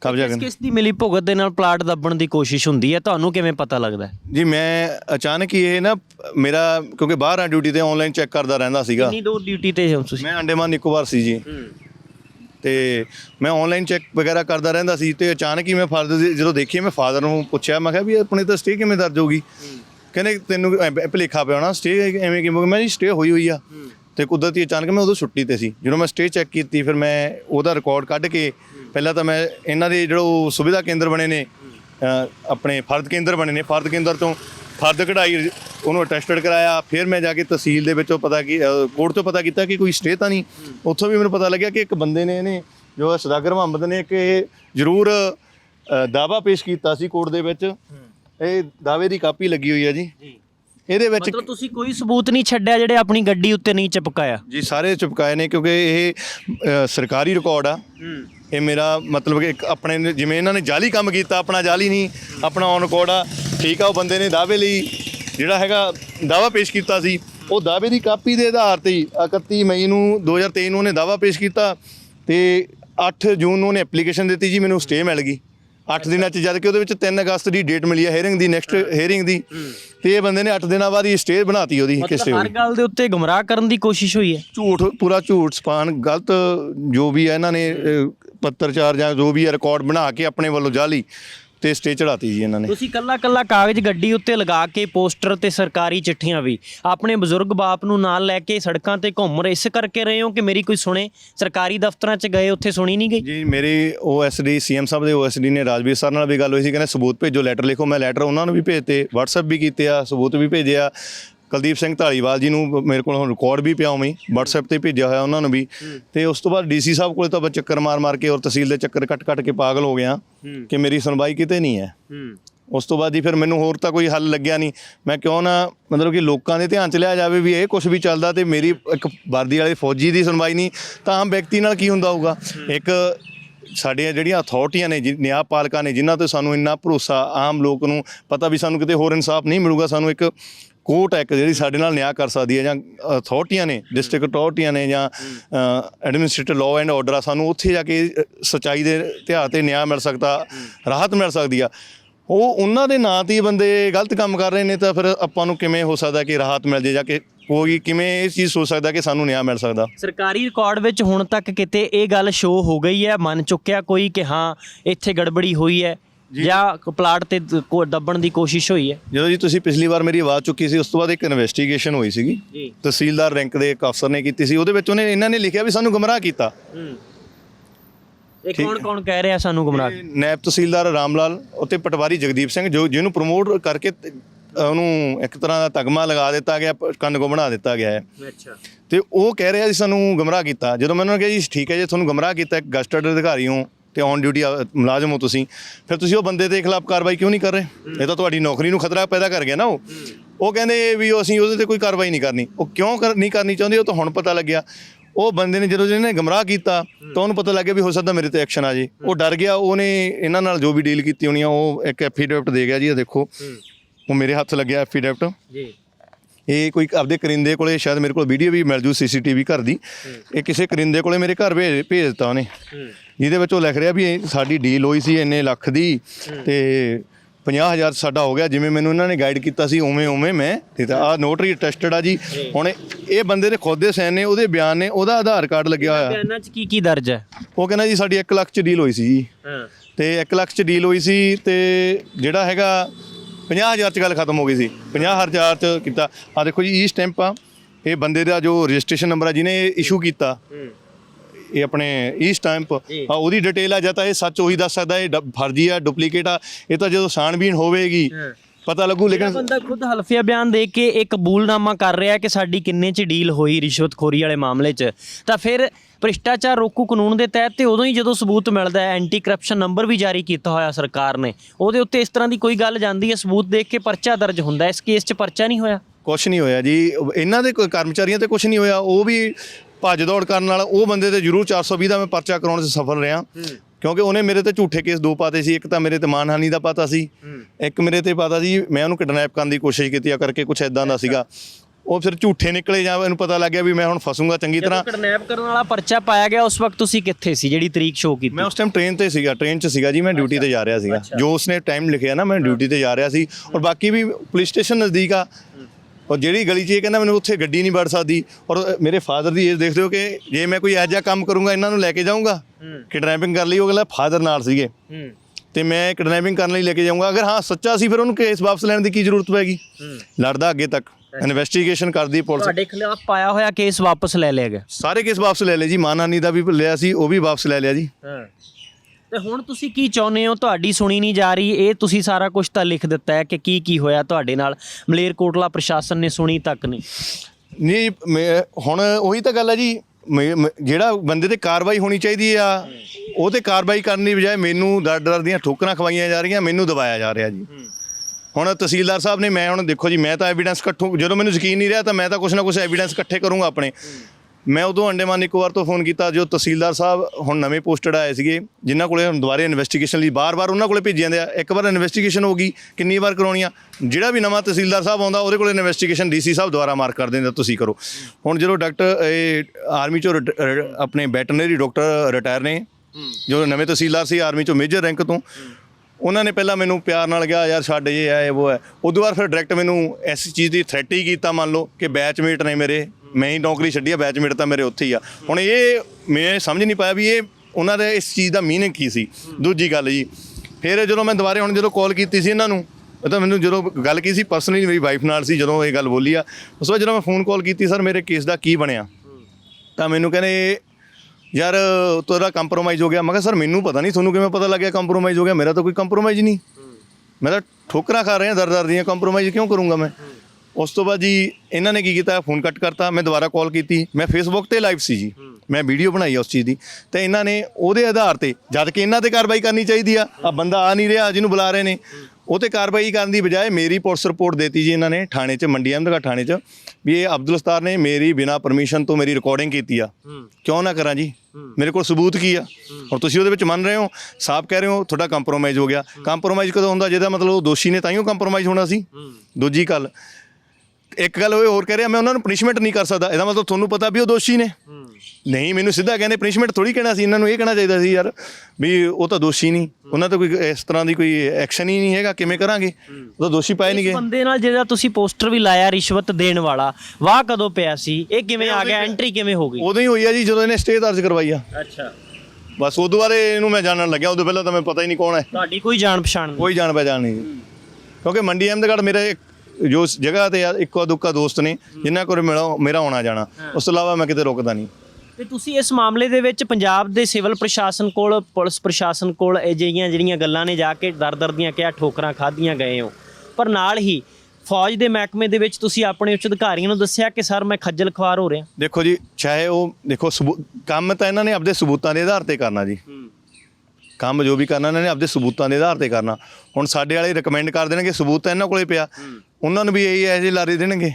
ਕਬਜ਼ਾ ਕਿਸ ਕਿਸ ਦੀ ਮਿਲੀ ਭੁਗਤ ਦੇ ਨਾਲ ਪਲਾਟ ਦੱਬਣ ਦੀ ਕੋਸ਼ਿਸ਼ ਹੁੰਦੀ ਹੈ? ਤੁਹਾਨੂੰ ਕਿਵੇਂ ਪਤਾ ਲੱਗਦਾ ਹੈ? ਜੀ ਮੈਂ ਅਚਾਨਕ ਹੀ ਇਹ ਨਾ ਮੇਰਾ ਕਿਉਂਕਿ ਬਾਹਰ ਆ ਡਿਊਟੀ ਤੇ ਆਨਲਾਈਨ ਚੈੱਕ ਕਰਦਾ ਰਹਿੰਦਾ ਸੀਗਾ। ਕਿੰਨੀ ਦੂਰ ਡਿਊਟੀ ਤੇ ਹੋ ਤੁਸੀਂ? ਮੈਂ ਅੰਡੇਮਾਨ ਨਿਕੋਬਾਰ ਸੀ ਜੀ। ਤੇ ਮੈਂ ਆਨਲਾਈਨ ਚੈੱਕ ਵਗੈਰਾ ਕਰਦਾ ਰਹਿੰਦਾ ਸੀ ਤੇ ਅਚਾਨਕ ਹੀ ਮੈਂ ਫਾਦਰ ਦੀ ਜਦੋਂ ਦੇਖੀ ਮੈਂ ਫਾਦਰ ਨੂੰ ਪੁੱਛਿਆ ਮੈਂ ਕਿਹਾ ਵੀ ਆਪਣੇ ਤਾਂ ਸਟੇ ਕਿਵੇਂ ਦਰਜ ਹੋਗੀ ਕਹਿੰਦੇ ਤੈਨੂੰ ਐ- ਭੁਲੇਖਾ ਪਿਆ ਹੋਣਾ ਸਟੇ ਐਵੇਂ ਕਿਵੇਂ ਮੈਂ ਜੀ ਸਟੇ ਹੋਈ ਹੋਈ ਆ। ਤੇ ਕੁਦਰਤੀ ਅਚਾਨਕ ਮੈਂ ਉਦੋਂ ਛੁੱਟੀ ਤੇ ਸੀ। ਜਦੋਂ ਮੈਂ ਸਟੇ ਚੈੱਕ ਕੀਤੀ ਫਿਰ ਮੈਂ ਉਹਦਾ ਰਿਕਾਰਡ ਕੱਢ ਕੇ ਪਹਿਲਾਂ ਤਾਂ ਮੈਂ ਇਹਨਾਂ ਦੇ ਜਿਹੜਾ ਸੁਵਿਧਾ ਕੇਂਦਰ ਬਣੇ ਨੇ ਆਪਣੇ ਫਰਦ ਕੇਂਦਰ ਬਣੇ ਨੇ। ਫਰਦ ਕੇਂਦਰ ਤੋਂ ਫਰਦ ਕਢਾਈ ਉਹਨੂੰ ਅਟੈਸਟਡ ਕਰਾਇਆ। ਫਿਰ ਮੈਂ ਜਾ ਕੇ ਤਹਿਸੀਲ ਦੇ ਵਿੱਚੋਂ ਪਤਾ ਕੀ ਕੋਰਟ ਤੋਂ ਪਤਾ ਕੀਤਾ ਕਿ ਕੋਈ ਸਟੇ ਤਾਂ ਨਹੀਂ। ਉੱਥੋਂ ਵੀ ਮੈਨੂੰ ਪਤਾ ਲੱਗਿਆ ਕਿ ਇੱਕ ਬੰਦੇ ਨੇ ਇਹਨੇ ਜੋ ਸਦਾਗਰ ਮੁਹੰਮਦ ਨੇ ਕਿ ਇਹ ਜ਼ਰੂਰ ਦਾਵਾ ਪੇਸ਼ ਕੀਤਾ ਸੀ ਕੋਰਟ ਦੇ ਵਿੱਚ। ਇਹ ਦਾਅਵੇ ਦੀ ਕਾਪੀ ਲੱਗੀ ਹੋਈ ਹੈ ਜੀ। ਇਹਦੇ ਵਿੱਚ ਮਤਲਬ ਤੁਸੀਂ ਕੋਈ ਸਬੂਤ ਨਹੀਂ ਛੱਡਿਆ ਜਿਹੜੇ ਆਪਣੀ ਗੱਡੀ ਉੱਤੇ ਨਹੀਂ ਚਿਪਕਾਇਆ? ਜੀ ਸਾਰੇ ਚੁਪਕਾਏ ਨੇ ਕਿਉਂਕਿ ਇਹ ਸਰਕਾਰੀ ਰਿਕਾਰਡ ਆ। ਇਹ ਮੇਰਾ ਮਤਲਬ ਕਿ ਇੱਕ ਆਪਣੇ ਜਿਵੇਂ ਇਹਨਾਂ ਨੇ ਜਾਲੀ ਕੰਮ ਕੀਤਾ, ਆਪਣਾ ਜਾਲੀ ਨਹੀਂ, ਆਪਣਾ ਔਨ ਰਿਕਾਰਡ ਆ। ਠੀਕ ਆ, ਉਹ ਬੰਦੇ ਨੇ ਦਾਅਵੇ ਲਈ ਜਿਹੜਾ ਹੈਗਾ ਦਾਅਵਾ ਪੇਸ਼ ਕੀਤਾ ਸੀ। ਉਹ ਦਾਅਵੇ ਦੀ ਕਾਪੀ ਦੇ ਆਧਾਰ ਤੇ ਹੀ 31 ਮਈ ਨੂੰ 2023 ਨੂੰ ਉਹਨੇ ਦਾਅਵਾ ਪੇਸ਼ ਕੀਤਾ ਤੇ 8 ਜੂਨ ਨੂੰ ਉਹਨੇ ਐਪਲੀਕੇਸ਼ਨ ਦਿੱਤੀ ਜੀ, ਮੈਨੂੰ ਸਟੇ ਮਿਲ ਗਈ। 8 ਦਿਨਾਂ ਚ ਜਦ ਕਿ ਉਹਦੇ ਵਿੱਚ 3 ਅਗਸਤ ਦੀ ਡੇਟ ਮਿਲੀ ਹੈ ਹੀਅਰਿੰਗ ਦੀ ਨੈਕਸਟ ਹੀਅਰਿੰਗ ਦੀ। ਤੇ ਇਹ ਬੰਦੇ ਨੇ 8 ਦਿਨਾਂ ਬਾਅਦ ਹੀ ਸਟੇ ਬਣਾਤੀ ਉਹਦੀ ਕਿਸੇ ਹਰ ਗੱਲ ਦੇ ਉੱਤੇ ਗੁੰਮਰਾਹ ਕਰਨ ਦੀ ਕੋਸ਼ਿਸ਼ ਹੋਈ ਹੈ। ਝੂਠ ਪੂਰਾ ਝੂਠ ਸਪਾਨ ਗਲਤ ਜੋ ਵੀ ਹੈ ਇਹਨਾਂ ਨੇ ਪੱਤਰਚਾਰ ਜਾਂ ਜੋ ਵੀ ਹੈ ਰਿਕਾਰਡ ਬਣਾ ਕੇ ਆਪਣੇ ਵੱਲੋਂ ਜਾਲੀ। ਤੇ ਸਟੇ ਚੜਾਤੀ ਜੀ ਇਹਨਾਂ ਨੇ। ਤੁਸੀਂ ਕੱਲਾ ਕੱਲਾ ਕਾਗਜ਼ ਗੱਡੀ ਉੱਤੇ ਲਗਾ ਕੇ ਪੋਸਟਰ ਤੇ ਸਰਕਾਰੀ ਚਿੱਠੀਆਂ ਵੀ ਆਪਣੇ ਬਜ਼ੁਰਗ ਬਾਪ ਨੂੰ ਨਾਲ ਲੈ ਕੇ ਸੜਕਾਂ ਤੇ ਘੁੰਮ ਰਹੇ ਇਸ ਕਰਕੇ ਰਹੇ ਹੋ ਕਿ ਮੇਰੀ ਕੋਈ ਸੁਣੇ? ਸਰਕਾਰੀ ਦਫ਼ਤਰਾਂ 'ਚ ਗਏ ਉੱਥੇ ਸੁਣੀ ਨਹੀਂ ਗਈ? ਜੀ ਮੇਰੀ ਓਐਸਡੀ ਸੀਐਮ ਸਾਹਿਬ ਦੇ ਓਐਸਡੀ ਨੇ ਰਾਜਵੀਰ ਸਰ ਨਾਲ ਵੀ ਗੱਲ ਹੋਈ ਸੀ ਕਹਿੰਦੇ ਸਬੂਤ ਭੇਜੋ ਲੈਟਰ ਲਿਖੋ ਮੈਂ ਲੈਟਰ ਉਹਨਾਂ ਨੂੰ ਵੀ ਭੇਜਤੇ WhatsApp ਵੀ ਕੀਤੇ ਆ ਸਬੂਤ ਵੀ ਭੇਜਿਆ। ਕੁਲਦੀਪ ਸਿੰਘ ਢਾਲੀਵਾਲ ਜੀ ਨੂੰ ਮੇਰੇ ਕੋਲ ਹੁਣ ਰਿਕਾਰਡ ਵੀ ਪਿਆ ਉਵੇਂ WhatsApp ਤੇ ਭੇਜਿਆ ਹੋਇਆ ਉਹਨਾਂ ਨੂੰ ਵੀ। ਤੇ ਉਸ ਤੋਂ ਬਾਅਦ ਡੀਸੀ ਸਾਹਿਬ ਕੋਲੇ ਤਾਂ ਚੱਕਰ ਮਾਰ ਮਾਰ ਕੇ ਔਰ ਤਹਿਸੀਲ ਦੇ ਚੱਕਰ ਕੱਟ ਕੱਟ ਕੇ ਪਾਗਲ ਹੋ ਗਿਆ ਕਿ ਮੇਰੀ ਸੁਣਵਾਈ ਕਿਤੇ ਨਹੀਂ ਹੈ। ਉਸ ਤੋਂ ਬਾਅਦ ਜੀ ਫਿਰ ਮੈਨੂੰ ਹੋਰ ਤਾਂ ਕੋਈ ਹੱਲ ਲੱਗਿਆ ਨਹੀਂ। ਮੈਂ ਕਿਉਂ ਨਾ ਮਤਲਬ ਕਿ ਲੋਕਾਂ ਦੇ ਧਿਆਨ ਚ ਲਿਆ ਜਾਵੇ ਵੀ ਇਹ ਕੁਝ ਵੀ ਚੱਲਦਾ ਤੇ ਮੇਰੀ ਇੱਕ ਵਰਦੀ ਵਾਲੇ ਫੌਜੀ ਦੀ ਸੁਣਵਾਈ ਨਹੀਂ ਤਾਂ ਆਮ ਵਿਅਕਤੀ ਨਾਲ ਕੀ ਹੁੰਦਾ ਹੋਊਗਾ? ਇੱਕ ਸਾਡੀਆਂ ਜਿਹੜੀਆਂ ਅਥਾਰਟੀਆਂ ਨੇ ਜਿ- ਨਿਆਂਪਾਲਕਾਂ ਨੇ ਜਿਨ੍ਹਾਂ ਤੇ ਸਾਨੂੰ ਇੰਨਾ ਭਰੋਸਾ ਆਮ ਲੋਕ ਨੂੰ ਪਤਾ ਵੀ ਸਾਨੂੰ ਕਿਤੇ ਹੋਰ ਇਨਸਾਫ ਨਹੀਂ ਮਿਲੂਗਾ ਸਾਨੂੰ ਇੱਕ ਕੋਰਟ ਹੈ ਇੱਕ ਜਿਹੜੀ ਸਾਡੇ ਨਾਲ ਨਿਆਂ ਕਰ ਸਕਦੀ ਹੈ ਜਾਂ ਅਥਾਰਟੀਆਂ ਨੇ ਡਿਸਟ੍ਰਿਕਟ ਅਥਾਰਟੀਆਂ ਨੇ ਜਾਂ ਐਡਮਿਨਿਸਟ੍ਰੇਟਿਵ ਲਾਅ ਐਂਡ ਆਰਡਰ ਆ ਸਾਨੂੰ ਉੱਥੇ ਜਾ ਕੇ ਅ, ਸੱਚਾਈ ਦੇ ਧਿਆਨ ਤੇ ਨਿਆਂ ਮਿਲ ਸਕਦਾ ਰਾਹਤ ਮਿਲ ਸਕਦੀ ਆ। ਉਹ ਉਹਨਾਂ ਦੇ ਨਾਂ ਤੇ ਬੰਦੇ ਗਲਤ ਕੰਮ ਕਰ ਰਹੇ ਨੇ ਤਾਂ ਫਿਰ ਆਪਾਂ ਨੂੰ ਕਿਵੇਂ ਹੋ ਸਕਦਾ ਕਿ ਰਾਹਤ ਮਿਲ ਜੇ ਜਾਂ ਕਿ ਕੋਈ ਕਿਵੇਂ ਇਹ ਚੀਜ਼ ਸੋਚ ਸਕਦਾ ਕਿ ਸਾਨੂੰ ਨਿਆਂ ਮਿਲ ਸਕਦਾ? ਸਰਕਾਰੀ ਰਿਕਾਰਡ ਵਿੱਚ ਹੁਣ ਤੱਕ ਕਿਤੇ ਇਹ ਗੱਲ ਸ਼ੋ ਹੋ ਗਈ ਹੈ ਮੰਨ ਚੁੱਕਿਆ ਕੋਈ ਕਿ ਹਾਂ ਇੱਥੇ ਗੜਬੜੀ ਹੋਈ ਹੈ ਜਾਂ। ਪਲਾਟ ਤੇ ਦ- ਕੋ- ਦੱਬਣ ਦੀ ਕੋਸ਼ਿਸ਼ ਹੋਈ ਹੈ। ਜਦੋਂ ਜੀ ਤੁਸੀਂ ਪਿਛਲੀ ਵਾਰ ਮੇਰੀ ਆਵਾਜ਼ ਚੁੱਕੀ ਸੀ ਉਸ ਤੋਂ ਬਾਅਦ ਇੱਕ ਇਨਵੈਸਟੀਗੇਸ਼ਨ ਹੋਈ ਸੀਗੀ। ਜੀ। ਤਹਿਸੀਲਦਾਰ ਰੈਂਕ ਦੇ ਇੱਕ ਅਫਸਰ ਨੇ ਕੀਤੀ ਸੀ। ਉਹਦੇ ਵਿੱਚ ਉਹਨੇ ਇਹਨਾਂ ਨੇ ਲਿਖਿਆ ਵੀ ਸਾਨੂੰ ਗੁੰਮਰਾਹ ਕੀਤਾ। ਹੂੰ। ਇਹ ਕੌਣ ਕੌਣ ਕਹਿ ਰਿਹਾ ਸਾਨੂੰ ਗੁੰਮਰਾਹ ਇਹ ਨਾਇਬ ਤਹਿਸੀਲਦਾਰ ਰਾਮਲਾਲ ਉੱਤੇ ਪਟਵਾਰੀ ਜਗਦੀਪ ਸਿੰਘ ਜੋ ਜਿਹਨੂੰ ਪ੍ਰਮੋਟ ਕਰਕੇ ਤੇ, ਉਹਨੂੰ ਇੱਕ ਤਰ੍ਹਾਂ ਦਾ ਤਗਮਾ ਲਗਾ ਦਿੱਤਾ ਗਿਆ ਪ- ਕੰਨ ਕੋ ਬਣਾ ਦਿੱਤਾ ਗਿਆ ਹੈ। ਅੱਛਾ। ਤੇ ਉਹ ਕਹਿ ਰਿਹਾ ਸੀ ਸਾਨੂੰ ਗੁੰਮਰਾਹ ਕੀਤਾ। ਜਦੋਂ ਮੈਂ ਉਹਨਾਂ ਨੂੰ ਕਿਹਾ ਜੀ ਠੀਕ ਹੈ ਜੇ ਤੁਹਾਨੂੰ ਗੁੰਮਰਾਹ ਕੀਤਾ ਇੱਕ ਗਸਟਡ ਅਧਿਕਾਰੀ ਹੋ ਤੇ ਔਨ ਡਿਊਟੀ ਮੁਲਾਜ਼ਮ ਹੋ ਤੁਸੀਂ ਫਿਰ ਤੁਸੀਂ ਉਹ ਬੰਦੇ ਦੇ ਖਿਲਾਫ ਕਾਰਵਾਈ ਕਿਉਂ ਨਹੀਂ ਕਰ ਰਹੇ? ਇਹ ਤਾਂ ਤੁਹਾਡੀ ਨੌਕਰੀ ਨੂੰ ਖਤਰਾ ਪੈਦਾ ਕਰ ਗਿਆ ਨਾ ਉਹ। ਉਹ ਕਹਿੰਦੇ ਵੀ ਉਹ ਅਸੀਂ ਉਹਦੇ ਤੇ ਕੋਈ ਕਾਰਵਾਈ ਨਹੀਂ ਕਰਨੀ। ਉਹ ਕਿਉਂ ਨਹੀਂ ਕਰਨੀ ਚਾਹੁੰਦੇ ਉਹ ਤਾਂ ਹੁਣ ਪਤਾ ਲੱਗਿਆ। ਉਹ ਬੰਦੇ ਨੇ ਜਦੋਂ ਜਿਹਨੇ ਗੁੰਮਰਾਹ ਕੀਤਾ ਤਾਂ ਉਹਨੂੰ ਪਤਾ ਲੱਗਿਆ ਵੀ ਹੋ ਸਕਦਾ ਮੇਰੇ ਤੇ ਐਕਸ਼ਨ ਆ ਜੇ। ਉਹ ਡਰ ਗਿਆ ਉਹਨੇ ਇਹਨਾਂ ਨਾਲ ਜੋ ਵੀ ਡੀਲ ਕੀਤੀ ਹੋਣੀ ਆ ਉਹ ਇੱਕ ਐਫੀਡੇਵਿਟ ਦੇ ਗਿਆ ਜੀ ਇਹ ਦੇਖੋ। ਉਹ ਮੇਰੇ ਹੱਥ ਲੱਗਿਆ ਐਫੀਡੇਵਿਟ ਜੀ। ਇਹ ਕੋਈ ਆਪਦੇ ਕਰਿੰਦੇ ਕੋਲੇ ਸ਼ਾਇਦ ਮੇਰੇ ਕੋਲ ਵੀਡੀਓ ਵੀ ਮਿਲ ਜੂ ਸੀਸੀਟੀਵੀ ਘਰ ਦੀ। ਇਹ ਕਿਸੇ ਕਰਿੰਦੇ ਕੋਲੇ ਮੇਰੇ ਘਰ ਭੇਜ ਭੇਜ ਦਿੱਤਾ ਉਹਨੇ ਜਿਹਦੇ ਵਿੱਚ ਉਹ ਲਿਖ ਰਿਹਾ ਵੀ ਇਹ ਸਾਡੀ ਡੀਲ ਹੋਈ ਸੀ ਇੰਨੇ ਲੱਖ ਦੀ ਤੇ 50000 ਸਾਡਾ ਹੋ ਗਿਆ ਜਿਵੇਂ ਮੈਨੂੰ ਇਹਨਾਂ ਨੇ ਗਾਈਡ ਕੀਤਾ ਸੀ ਉਵੇਂ ਉਵੇਂ ਮੈਂ। ਤੇ ਤਾਂ ਆ ਨੋਟਰੀ ਟੈਸਟਡ ਆ ਜੀ। ਹੁਣ ਇਹ ਬੰਦੇ ਦੇ ਖੁਦ ਦੇ ਸਾਈਨ ਨੇ ਉਹਦੇ ਬਿਆਨ ਨੇ ਉਹਦਾ ਆਧਾਰ ਕਾਰਡ ਲੱਗਿਆ ਹੋਇਆ। ਬਿਆਨਾਂ 'ਚ ਕੀ ਕੀ ਦਰਜ ਹੈ? ਉਹ ਕਹਿੰਦਾ ਜੀ ਸਾਡੀ 1 ਲੱਖ ਚ ਡੀਲ ਹੋਈ ਸੀ ਜੀ। ਹਾਂ। ਤੇ 1 ਲੱਖ ਚ ਡੀਲ ਹੋਈ ਸੀ ਤੇ ਜਿਹੜਾ ਹੈਗਾ 50000 ਚ ਗੱਲ ਖਤਮ ਹੋ ਗਈ ਸੀ। 50000 ਚ ਕੀਤਾ। ਆ ਦੇਖੋ ਜੀ ਇਹ ਸਟੈਂਪ ਆ ਇਹ ਬੰਦੇ ਦਾ ਜੋ ਰਜਿਸਟ੍ਰੇਸ਼ਨ ਨੰਬਰ ਆ ਜਿਹਨੇ ਇਸ਼ੂ ਕੀਤਾ ਇਹ ਆਪਣੇ ਈ ਸਟੈਂਪ ਉਹਦੀ ਡਿਟੇਲ ਆ ਜਾਂ ਤਾਂ ਇਹ ਸੱਚ ਉਹੀ ਦੱਸ ਸਕਦਾ ਇਹ ਫਰਜ਼ੀ ਆ ਡੁਪਲੀਕੇਟ ਆ ਇਹ ਤਾਂ ਜਦੋਂ ਛਾਣਬੀਣ ਹੋਵੇਗੀ ਪਤਾ ਲੱਗੂ ਲੇਕਿਨ ਬੰਦਾ ਖੁਦ ਹਲਫੀਆ ਬਿਆਨ ਦੇ ਕੇ ਇਹ ਕਬੂਲਨਾਮਾ ਕਰ ਰਿਹਾ ਕਿ ਸਾਡੀ ਕਿੰਨੇ ਚ ਡੀਲ ਹੋਈ ਰਿਸ਼ਵਤਖੋਰੀ ਵਾਲੇ ਮਾਮਲੇ 'ਚ ਤਾਂ ਫਿਰ ਭ੍ਰਿਸ਼ਟਾਚਾਰ ਰੋਕੂ ਕਾਨੂੰਨ ਦੇ ਤਹਿਤ ਤੇ ਉਦੋਂ ਹੀ ਜਦੋਂ ਸਬੂਤ ਮਿਲਦਾ ਹੈ ਐਂਟੀ ਕਰਪਸ਼ਨ ਨੰਬਰ ਵੀ ਜਾਰੀ ਕੀਤਾ ਹੋਇਆ ਸਰਕਾਰ ਨੇ ਉਹਦੇ ਉੱਤੇ ਇਸ ਤਰ੍ਹਾਂ ਦੀ ਕੋਈ ਗੱਲ ਜਾਂਦੀ ਹੈ ਸਬੂਤ ਦੇਖ ਕੇ ਪਰਚਾ ਦਰਜ ਹੁੰਦਾ। ਇਸ ਕੇਸ 'ਚ ਪਰਚਾ ਨਹੀਂ ਹੋਇਆ ਕੁਛ ਨਹੀਂ ਹੋਇਆ ਜੀ ਇਹਨਾਂ ਦੇ ਕੋਈ ਕਰਮਚਾਰੀਆਂ ਤੇ ਕੁਛ ਨਹੀਂ ਹੋਇਆ ਉਹ ਵੀ ਭੱਜ ਦੌੜ ਕਰਨ ਵਾਲਾ ਉਹ ਬੰਦੇ ਤੇ ਜ਼ਰੂਰ 420 ਦਾ ਮੈਂ ਪਰਚਾ ਕਰਾਉਣ 'ਚ ਸਫਲ ਰਿਹਾ ਕਿਉਂਕਿ ਉਹਨੇ ਮੇਰੇ ਤੇ ਝੂਠੇ ਕੇਸ ਦੋ ਪਾਤੇ ਸੀ ਇੱਕ ਤਾਂ ਮੇਰੇ ਤੇ ਮਾਨਹਾਨੀ ਦਾ ਪਤਾ ਸੀ ਇੱਕ ਮੇਰੇ ਤੇ ਪਤਾ ਸੀ ਮੈਂ ਉਹਨੂੰ ਕਿਡਨੈਪ ਕਰਨ ਦੀ ਕੋਸ਼ਿਸ਼ ਕੀਤੀ ਆ ਕਰਕੇ ਕੁਛ ਐਦਾਂ ਦਾ ਸੀਗਾ। ਉਹ ਫਿਰ ਝੂਠੇ ਨਿਕਲੇ ਜਾਂ ਇਹਨੂੰ ਪਤਾ ਲੱਗ ਗਿਆ ਵੀ ਮੈਂ ਹੁਣ ਫਸੂੰਗਾ ਚੰਗੀ ਤਰ੍ਹਾਂ। ਕਿਡਨੈਪ ਕਰਨ ਵਾਲਾ ਪਰਚਾ ਪਾਇਆ ਗਿਆ ਉਸ ਵਕਤ ਤੁਸੀਂ ਕਿੱਥੇ ਸੀ ਜਿਹੜੀ ਤਰੀਕ ਸ਼ੋ ਕੀਤੀ? ਮੈਂ ਉਸ ਟਾਈਮ ਟ੍ਰੇਨ ਤੇ ਸੀਗਾ ਟ੍ਰੇਨ 'ਚ ਸੀਗਾ ਜੀ ਮੈਂ ਡਿਊਟੀ ਤੇ ਜਾ ਰਿਹਾ ਸੀਗਾ। ਜੋ ਉਸਨੇ ਟਾਈਮ ਲਿਖਿਆ ਨਾ ਮੈਂ ਡਿਊਟੀ ਤੇ ਜਾ ਰਿਹਾ ਸੀ। ਔਰ ਬਾਕੀ ਵੀ ਪੁਲਿਸ ਸਟੇਸ਼ਨ ਨਜ਼ਦੀਕ ਆ। ਔਰ ਜਿਹੜੀ ਗਲੀ 'ਚ ਇਹ ਕਹਿੰਦਾ ਮੈਨੂੰ ਉੱਥੇ ਗੱਡੀ ਨਹੀਂ ਵੜ ਸਕਦੀ ਔਰ ਮੇਰੇ ਫਾਦਰ ਦੀ ਏਜ ਦੇਖਦੇ ਹੋ ਕਿ ਜੇ ਮੈਂ ਕੋਈ ਇਹੋ ਜਿਹਾ ਕੰਮ ਕਰੂੰਗਾ ਇਹਨਾਂ ਨੂੰ ਲੈ ਕੇ ਜਾਊਂਗਾ? ਕਿਡਨੈਪਿੰਗ ਕਰ ਲਈ ਉਹ ਕਹਿੰਦਾ ਫਾਦਰ ਨਾਲ ਸੀਗੇ। ਤੇ ਮੈਂ ਕਿਡਨੈਪਿੰਗ ਕਰਨ ਲਈ ਲੈ ਕੇ ਜਾਊਂਗਾ। ਅਗਰ ਹਾਂ ਸੱਚਾ ਸੀ ਫਿਰ ਉਹਨੂੰ ਕੇਸ ਵਾਪਸ ਲੈਣ ਦੀ ਕੀ ਜ਼ਰੂਰਤ ਪੈਗੀ ਲੜਦਾ ਅੱਗੇ ਤੱਕ। ਇਨਵੈਸਟੀਗੇਸ਼ਨ ਕਰਦੀ ਪੁਲਿਸ। ਤੁਹਾਡੇ ਖਿਲਾਫ ਪਾਇਆ ਹੋਇਆ ਕੇਸ ਵਾਪਸ ਲੈ ਲਿਆ ਗਿਆ। ਸਾਰੇ ਕੇਸ ਵਾਪਸ ਲੈ ਲਏ ਜੀ। ਮਾਨਹਾਨੀ ਦਾ ਵੀ ਲਿਆ ਸੀ ਉਹ ਵੀ ਵਾਪਸ ਲੈ ਲਿਆ ਜੀ। ਹਾਂ। ਤੇ ਹੁਣ ਤੁਸੀਂ ਕੀ ਚਾਹੁੰਦੇ ਹੋ? ਤੁਹਾਡੀ ਸੁਣੀ ਨਹੀਂ ਜਾ ਰਹੀ। ਇਹ ਤੁਸੀਂ ਸਾਰਾ ਕੁਝ ਤਾਂ ਲਿਖ ਦਿੱਤਾ ਹੈ ਕਿ ਕੀ ਕੀ ਹੋਇਆ ਤੁਹਾਡੇ ਨਾਲ। ਮਲੇਰਕੋਟਲਾ ਪ੍ਰਸ਼ਾਸਨ ਨੇ ਸੁਣੀ ਤੱਕ ਨਹੀਂ। ਨਹੀਂ ਮੈਂ- ਹੁਣ ਉਹੀ ਤਾਂ ਗੱਲ ਹੈ ਜੀ। ਮੈਂ- ਮੈਂ- ਜਿਹੜਾ ਬੰਦੇ ਤੇ ਕਾਰਵਾਈ ਹੋਣੀ ਚਾਹੀਦੀ ਆ ਉਹ ਤੇ ਕਾਰਵਾਈ ਕਰਨ ਦੀ ਬਜਾਏ ਮੈਨੂੰ ਦਰ ਦਰ ਦੀਆਂ ਠੋਕਰਾਂ ਖਵਾਈਆਂ ਜਾ ਰਹੀਆਂ ਮੈਨੂੰ ਦਬਾਇਆ ਜਾ ਰਿਹਾ ਜੀ। ਹੁਣ ਤਹਿਸੀਲਦਾਰ ਸਾਹਿਬ ਨੇ ਮੈਂ ਹੁਣ ਦੇਖੋ ਜੀ ਮੈਂ ਤਾਂ ਐਵੀਡੈਂਸ ਇਕੱਠੂ ਜਦੋਂ ਮੈਨੂੰ ਯਕੀਨ ਨਹੀਂ ਰਿਹਾ ਤਾਂ ਮੈਂ ਤਾਂ ਕੁਛ ਨਾ ਕੁਛ ਐਵੀਡੈਂਸ ਇਕੱਠੇ ਕਰੂੰਗਾ ਆਪਣੇ। ਮੈਂ ਉਦੋਂ ਅੰਡੇਮਾਨ ਨਿਕੋਬਾਰ ਤੋਂ ਫੋਨ ਕੀਤਾ ਜੋ ਤਹਿਸੀਲਦਾਰ ਸਾਹਿਬ ਹੁਣ ਨਵੇਂ ਪੋਸਟਡ ਆਏ ਸੀਗੇ, ਜਿਨ੍ਹਾਂ ਕੋਲੇ ਹੁਣ ਦੁਬਾਰੇ ਇਨਵੈਸਟੀਗੇਸ਼ਨ ਲਈ ਬਾਰ-ਬਾਰ ਉਹਨਾਂ ਕੋਲੇ ਭੇਜੀ ਜਾਂਦੇ ਆ। ਇੱਕ ਵਾਰ ਇਨਵੈਸਟੀਗੇਸ਼ਨ ਹੋ ਗਈ, ਕਿੰਨੀ ਵਾਰ ਕਰਾਉਣੀ ਆ? ਜਿਹੜਾ ਵੀ ਨਵਾਂ ਤਹਿਸੀਲਦਾਰ ਸਾਹਿਬ ਆਉਂਦਾ, ਉਹਦੇ ਕੋਲੇ ਇਨਵੈਸਟੀਗੇਸ਼ਨ ਡੀਸੀ ਸਾਹਿਬ ਦੁਆਰਾ ਮਾਰਕ ਕਰ ਦਿੰਦੇ ਤੁਸੀਂ ਕਰੋ। ਹੁਣ ਜਦੋਂ ਡਾਕਟਰ, ਇਹ ਆਰਮੀ ਚੋਂ ਰਿਟ- ਆਪਣੇ ਵੈਟਰਨਰੀ ਡਾਕਟਰ ਰਿਟਾਇਰ ਨੇ, ਜੋ ਨਵੇਂ ਤਹਿਸੀਲਦਾਰ ਸੀ ਆਰਮੀ ਚੋਂ ਮੇਜਰ ਰੈਂਕ ਤੋਂ, ਉਹਨਾਂ ਨੇ ਪਹਿਲਾਂ ਮੈਨੂੰ ਪਿਆਰ ਨਾਲ ਕਿਹਾ, ਯਾਰ ਛੱਡ ਇਹ ਹੈ ਇਹ, ਉਹ ਹੈ। ਉਦੋਂ ਬਾਅਦ ਫਿਰ ਡਾਇਰੈਕਟ ਮੈਨੂੰ ਇਸ ਚੀਜ਼ ਦੀ ਥ੍ਰੈਟ ਹੀ ਕੀਤਾ, ਮੰਨ ਲਓ, ਕਿ ਬੈਚਮੇਟ ਨੇ ਮੇਰੇ। ਮੈਂ ਹੀ ਨੌਕਰੀ ਛੱਡੀ ਆ ਬੈਚਮੇਟ ਤਾਂ ਮੇਰੇ ਉੱਥੇ ਹੀ ਆ। ਹੁਣ ਇਹ ਮੈਂ ਸਮਝ ਨਹੀਂ ਪਾਇਆ ਵੀ ਇਹ ਉਹਨਾਂ ਦੇ ਇਸ ਚੀਜ਼ ਦਾ ਮੀਨਿੰਗ ਕੀ ਸੀ। ਦੂਜੀ ਗੱਲ ਜੀ, ਫਿਰ ਜਦੋਂ ਮੈਂ ਦੁਬਾਰੇ ਹੁਣ ਜਦੋਂ ਕਾਲ ਕੀਤੀ ਸੀ ਇਹਨਾਂ ਨੂੰ ਉਹ ਤਾਂ ਮੈਨੂੰ ਜਦੋਂ ਗੱਲ ਕੀ ਸੀ ਪਰਸਨਲੀ ਮੇਰੀ ਵਾਈਫ ਨਾਲ ਸੀ, ਜਦੋਂ ਇਹ ਗੱਲ ਬੋਲੀ ਆ, ਉਸ ਤੋਂ ਬਾਅਦ ਜਦੋਂ ਮੈਂ ਫੋਨ ਕਾਲ ਕੀਤੀ ਸਰ ਮੇਰੇ ਕੇਸ ਦਾ ਕੀ ਬਣਿਆ? ਤਾਂ ਮੈਨੂੰ ਕਹਿੰਦੇ, ਯਾਰ ਤੇਰਾ ਕੰਪਰੋਮਾਈਜ਼ ਹੋ ਗਿਆ। ਮੈਂ ਕਿਹਾ ਸਰ ਮੈਨੂੰ ਪਤਾ ਨਹੀਂ, ਤੁਹਾਨੂੰ ਕਿਵੇਂ ਪਤਾ ਲੱਗਿਆ ਕੰਪਰੋਮਾਈਜ਼ ਹੋ ਗਿਆ? ਮੇਰਾ ਤਾਂ ਕੋਈ ਕੰਪਰੋਮਾਈਜ਼ ਨਹੀਂ। ਮੈਂ ਤਾਂ ਠੋਕਰਾਂ ਖਾ ਰਿਹਾ ਦਰ ਦਰ ਦੀਆਂ ਕੰਪਰੋਮਾਈਜ਼ ਕਿਉਂ ਕਰੂੰਗਾ ਮੈਂ? ਉਸ ਤੋਂ ਬਾਅਦ ਜੀ ਇਹਨਾਂ ਨੇ ਕੀ ਕੀਤਾ? ਫੋਨ ਕੱਟ ਕਰਤਾ ਮੈਂ ਦੁਬਾਰਾ ਕਾਲ ਕੀਤੀ। ਮੈਂ ਫੇਸਬੁੱਕ ਤੇ ਲਾਈਵ ਸੀ ਜੀ। ਮੈਂ ਵੀਡੀਓ ਬਣਾਈ ਆ ਉਸ ਚੀਜ਼ ਦੀ। ਤੇ ਇਹਨਾਂ ਨੇ ਉਹਦੇ ਆਧਾਰ ਤੇ ਜਦ ਕਿ ਇਹਨਾਂ ਤੇ ਕਾਰਵਾਈ ਕਰਨੀ ਚਾਹੀਦੀ ਆ। ਆ ਬੰਦਾ ਆ ਨਹੀਂ ਰਿਹਾ ਜਿਹਨੂੰ ਬੁਲਾ ਰਹੇ ਨੇ। ਉਹ ਤੇ ਕਾਰਵਾਈ ਕਰਨ ਦੀ ਬਜਾਏ ਮੇਰੀ ਪੁਲਿਸ ਰਿਪੋਰਟ ਦੇਤੀ ਜੀ ਇਹਨਾਂ ਨੇ ਥਾਣੇ 'ਚ ਮੰਡੀ ਅਹਿਮਦਗੜ੍ਹ ਥਾਣੇ 'ਚ ਵੀ ਇਹ ਅਬਦੁਲ ਸਤਾਰ ਨੇ ਮੇਰੀ ਬਿਨਾ ਪਰਮਿਸ਼ਨ ਤੋਂ ਮੇਰੀ ਰਿਕਾਰਡਿੰਗ ਕੀਤੀ ਆ। ਕਿਉਂ ਨਾ ਕਰਾਂ ਜੀ? ਮੇਰੇ ਕੋਲ ਸਬੂਤ ਕੀ ਆ? ਹੁਣ ਤੁਸੀਂ ਉਹਦੇ ਵਿੱਚ ਮੰਨ ਰਹੇ ਹੋ ਸਾਫ਼ ਕਹਿ ਰਹੇ ਹੋ ਤੁਹਾਡਾ ਕੰਪਰੋਮਾਈਜ਼ ਹੋ ਗਿਆ। ਕੰਪਰੋਮਾਈਜ਼ ਕਦੋਂ ਹੁੰਦਾ? ਜਿਹਦਾ ਮਤਲਬ ਉਹ ਦੋਸ਼ੀ ਨੇ ਤਾਂ ਹੀ ਕੰਪਰੋਮਾਈਜ਼ ਹੋਣਾ ਸੀ। ਦੂਜੀ ਗੱਲ ਇੱਕ ਗੱਲ ਉਹ ਹੋਰ ਕਹਿ ਰਿਹਾ ਮੈਂ ਉਹਨਾਂ ਨੂੰ ਪਨਿਸ਼ਮੈਂਟ ਨਹੀਂ ਕਰ ਸਕਦਾ। ਇਹਦਾ ਮਤਲਬ ਤੁਹਾਨੂੰ ਪਤਾ ਵੀ ਉਹ ਦੋਸ਼ੀ ਨੇ। ਨਹੀਂ ਮੈਨੂੰ ਸਿੱਧਾ ਕਹਿੰਦੇ ਪਨਿਸ਼ਮੈਂਟ ਥੋੜੀ ਕਹਿਣਾ ਸੀ ਇਹਨਾਂ ਨੂੰ ਇਹ ਕਹਿਣਾ ਚਾਹੀਦਾ ਸੀ ਯਾਰ ਵੀ ਉਹ ਤਾਂ ਦੋਸ਼ੀ ਨਹੀਂ। ਉਹਨਾਂ ਤੇ ਕੋਈ ਇਸ ਤਰ੍ਹਾਂ ਦੀ ਕੋਈ ਐਕਸ਼ਨ ਹੀ ਨਹੀਂ ਹੈਗਾ ਕਿਵੇਂ ਕਰਾਂਗੇ? ਉਹ ਤਾਂ ਦੋਸ਼ੀ ਪਾਏ ਨਹੀਂ ਗਏ ਬੰਦੇ ਨਾਲ ਜਿਹੜਾ ਤੁਸੀਂ ਪੋਸਟਰ ਵੀ ਲਾਇਆ ਰਿਸ਼ਵਤ ਦੇਣ ਵਾਲਾ ਵਾਹ ਕਦੋਂ ਪਿਆ ਸੀ? ਇਹ ਕਿਵੇਂ ਆ ਗਿਆ? ਐਂਟਰੀ ਕਿਵੇਂ ਹੋ ਗਈ? ਉਦੋਂ ਹੀ ਹੋਈ ਆ ਜੀ ਜਦੋਂ ਇਹਨੇ ਸਟੇ ਦਰਜ ਕਰਵਾਈ ਆ। ਅੱਛਾ। ਬਸ ਉਦੋਂ ਬਾਅਦ ਇਹਨੂੰ ਮੈਂ ਜਾਣਨ ਲੱਗਿਆ ਉਦੋਂ ਪਹਿਲਾਂ ਤਾਂ ਮੈਨੂੰ ਪਤਾ ਹੀ ਨਹੀਂ ਕੌਣ ਹੈ। ਤੁਹਾਡੀ ਕੋਈ ਜਾਣ ਪਛਾਣ ਨਹੀਂ। ਕੋਈ ਜਾਣ ਪਹਿਚਾਣ ਨਹੀਂ। ਕਿਉਂਕਿ ਮੰਡੀ ਅਹਿਮਦਗੜ੍ਹ ਮੇਰਾ ਇੱਕ ਜੋ ਜਗ੍ਹਾ ਤੇ ਆ ਇੱਕੋ ਦੁੱਕਾ ਦੋਸਤ ਨੇ ਜਿਨ੍ਹਾਂ ਕੋਲ ਮੇਰਾ ਮੇਰਾ ਆਉਣਾ ਜਾਣਾ। ਉਸ ਤੋਂ ਇਲਾਵਾ ਮੈਂ ਕਿਤੇ ਰੁਕਦਾ ਨਹੀਂ। ਤੇ ਤੁਸੀਂ ਇਸ ਮਾਮਲੇ ਦੇ ਵਿੱਚ ਪੰਜਾਬ ਦੇ ਸਿਵਲ ਪ੍ਰਸ਼ਾਸਨ ਕੋਲ ਪੁਲਿਸ ਪ੍ਰਸ਼ਾਸਨ ਕੋਲ ਇਹ ਜਿਹੀਆਂ ਜਿਹੜੀਆਂ ਗੱਲਾਂ ਨੇ ਜਾ ਕੇ ਦਰ-ਦਰ ਦੀਆਂ ਕਿਹਾ ਠੋਕਰਾਂ ਖਾਧੀਆਂ ਗਏ ਹੋ। ਪਰ ਨਾਲ ਹੀ ਫੌਜ ਦੇ ਮਹਿਕਮੇ ਦੇ ਵਿੱਚ ਤੁਸੀਂ ਆਪਣੇ ਉੱਚ ਅਧਿਕਾਰੀਆਂ ਨੂੰ ਦੱਸਿਆ ਕਿ ਸਰ ਮੈਂ ਖੱਜਲ ਖਵਾਰ ਹੋ ਰਿਹਾ। ਦੇਖੋ ਜੀ ਚਾਹੇ ਉਹ ਦੇਖੋ ਸਬੂ- ਕੰਮ ਤਾਂ ਇਹਨਾਂ ਨੇ ਆਪਦੇ ਸਬੂਤਾਂ ਦੇ ਆਧਾਰ ਤੇ ਕਰਨਾ ਜੀ। ਕੰਮ ਜੋ ਵੀ ਕਰਨਾ ਇਹਨਾਂ ਨੇ ਆਪਦੇ ਸਬੂਤਾਂ ਦੇ ਆਧਾਰ ਤੇ ਕਰਨਾ। ਹੁਣ ਸਾਡੇ ਵਾਲੇ ਰეკਮੈਂਡ ਕਰ ਦੇਣਗੇ ਸਬੂਤ ਤਾਂ ਇਹਨਾਂ ਕੋਲੇ ਪਿਆ। ਉਹਨਾਂ ਨੂੰ ਵੀ ਇਹੀ ਜਿਹੇ ਲਾਰੇ ਦੇਣਗੇ।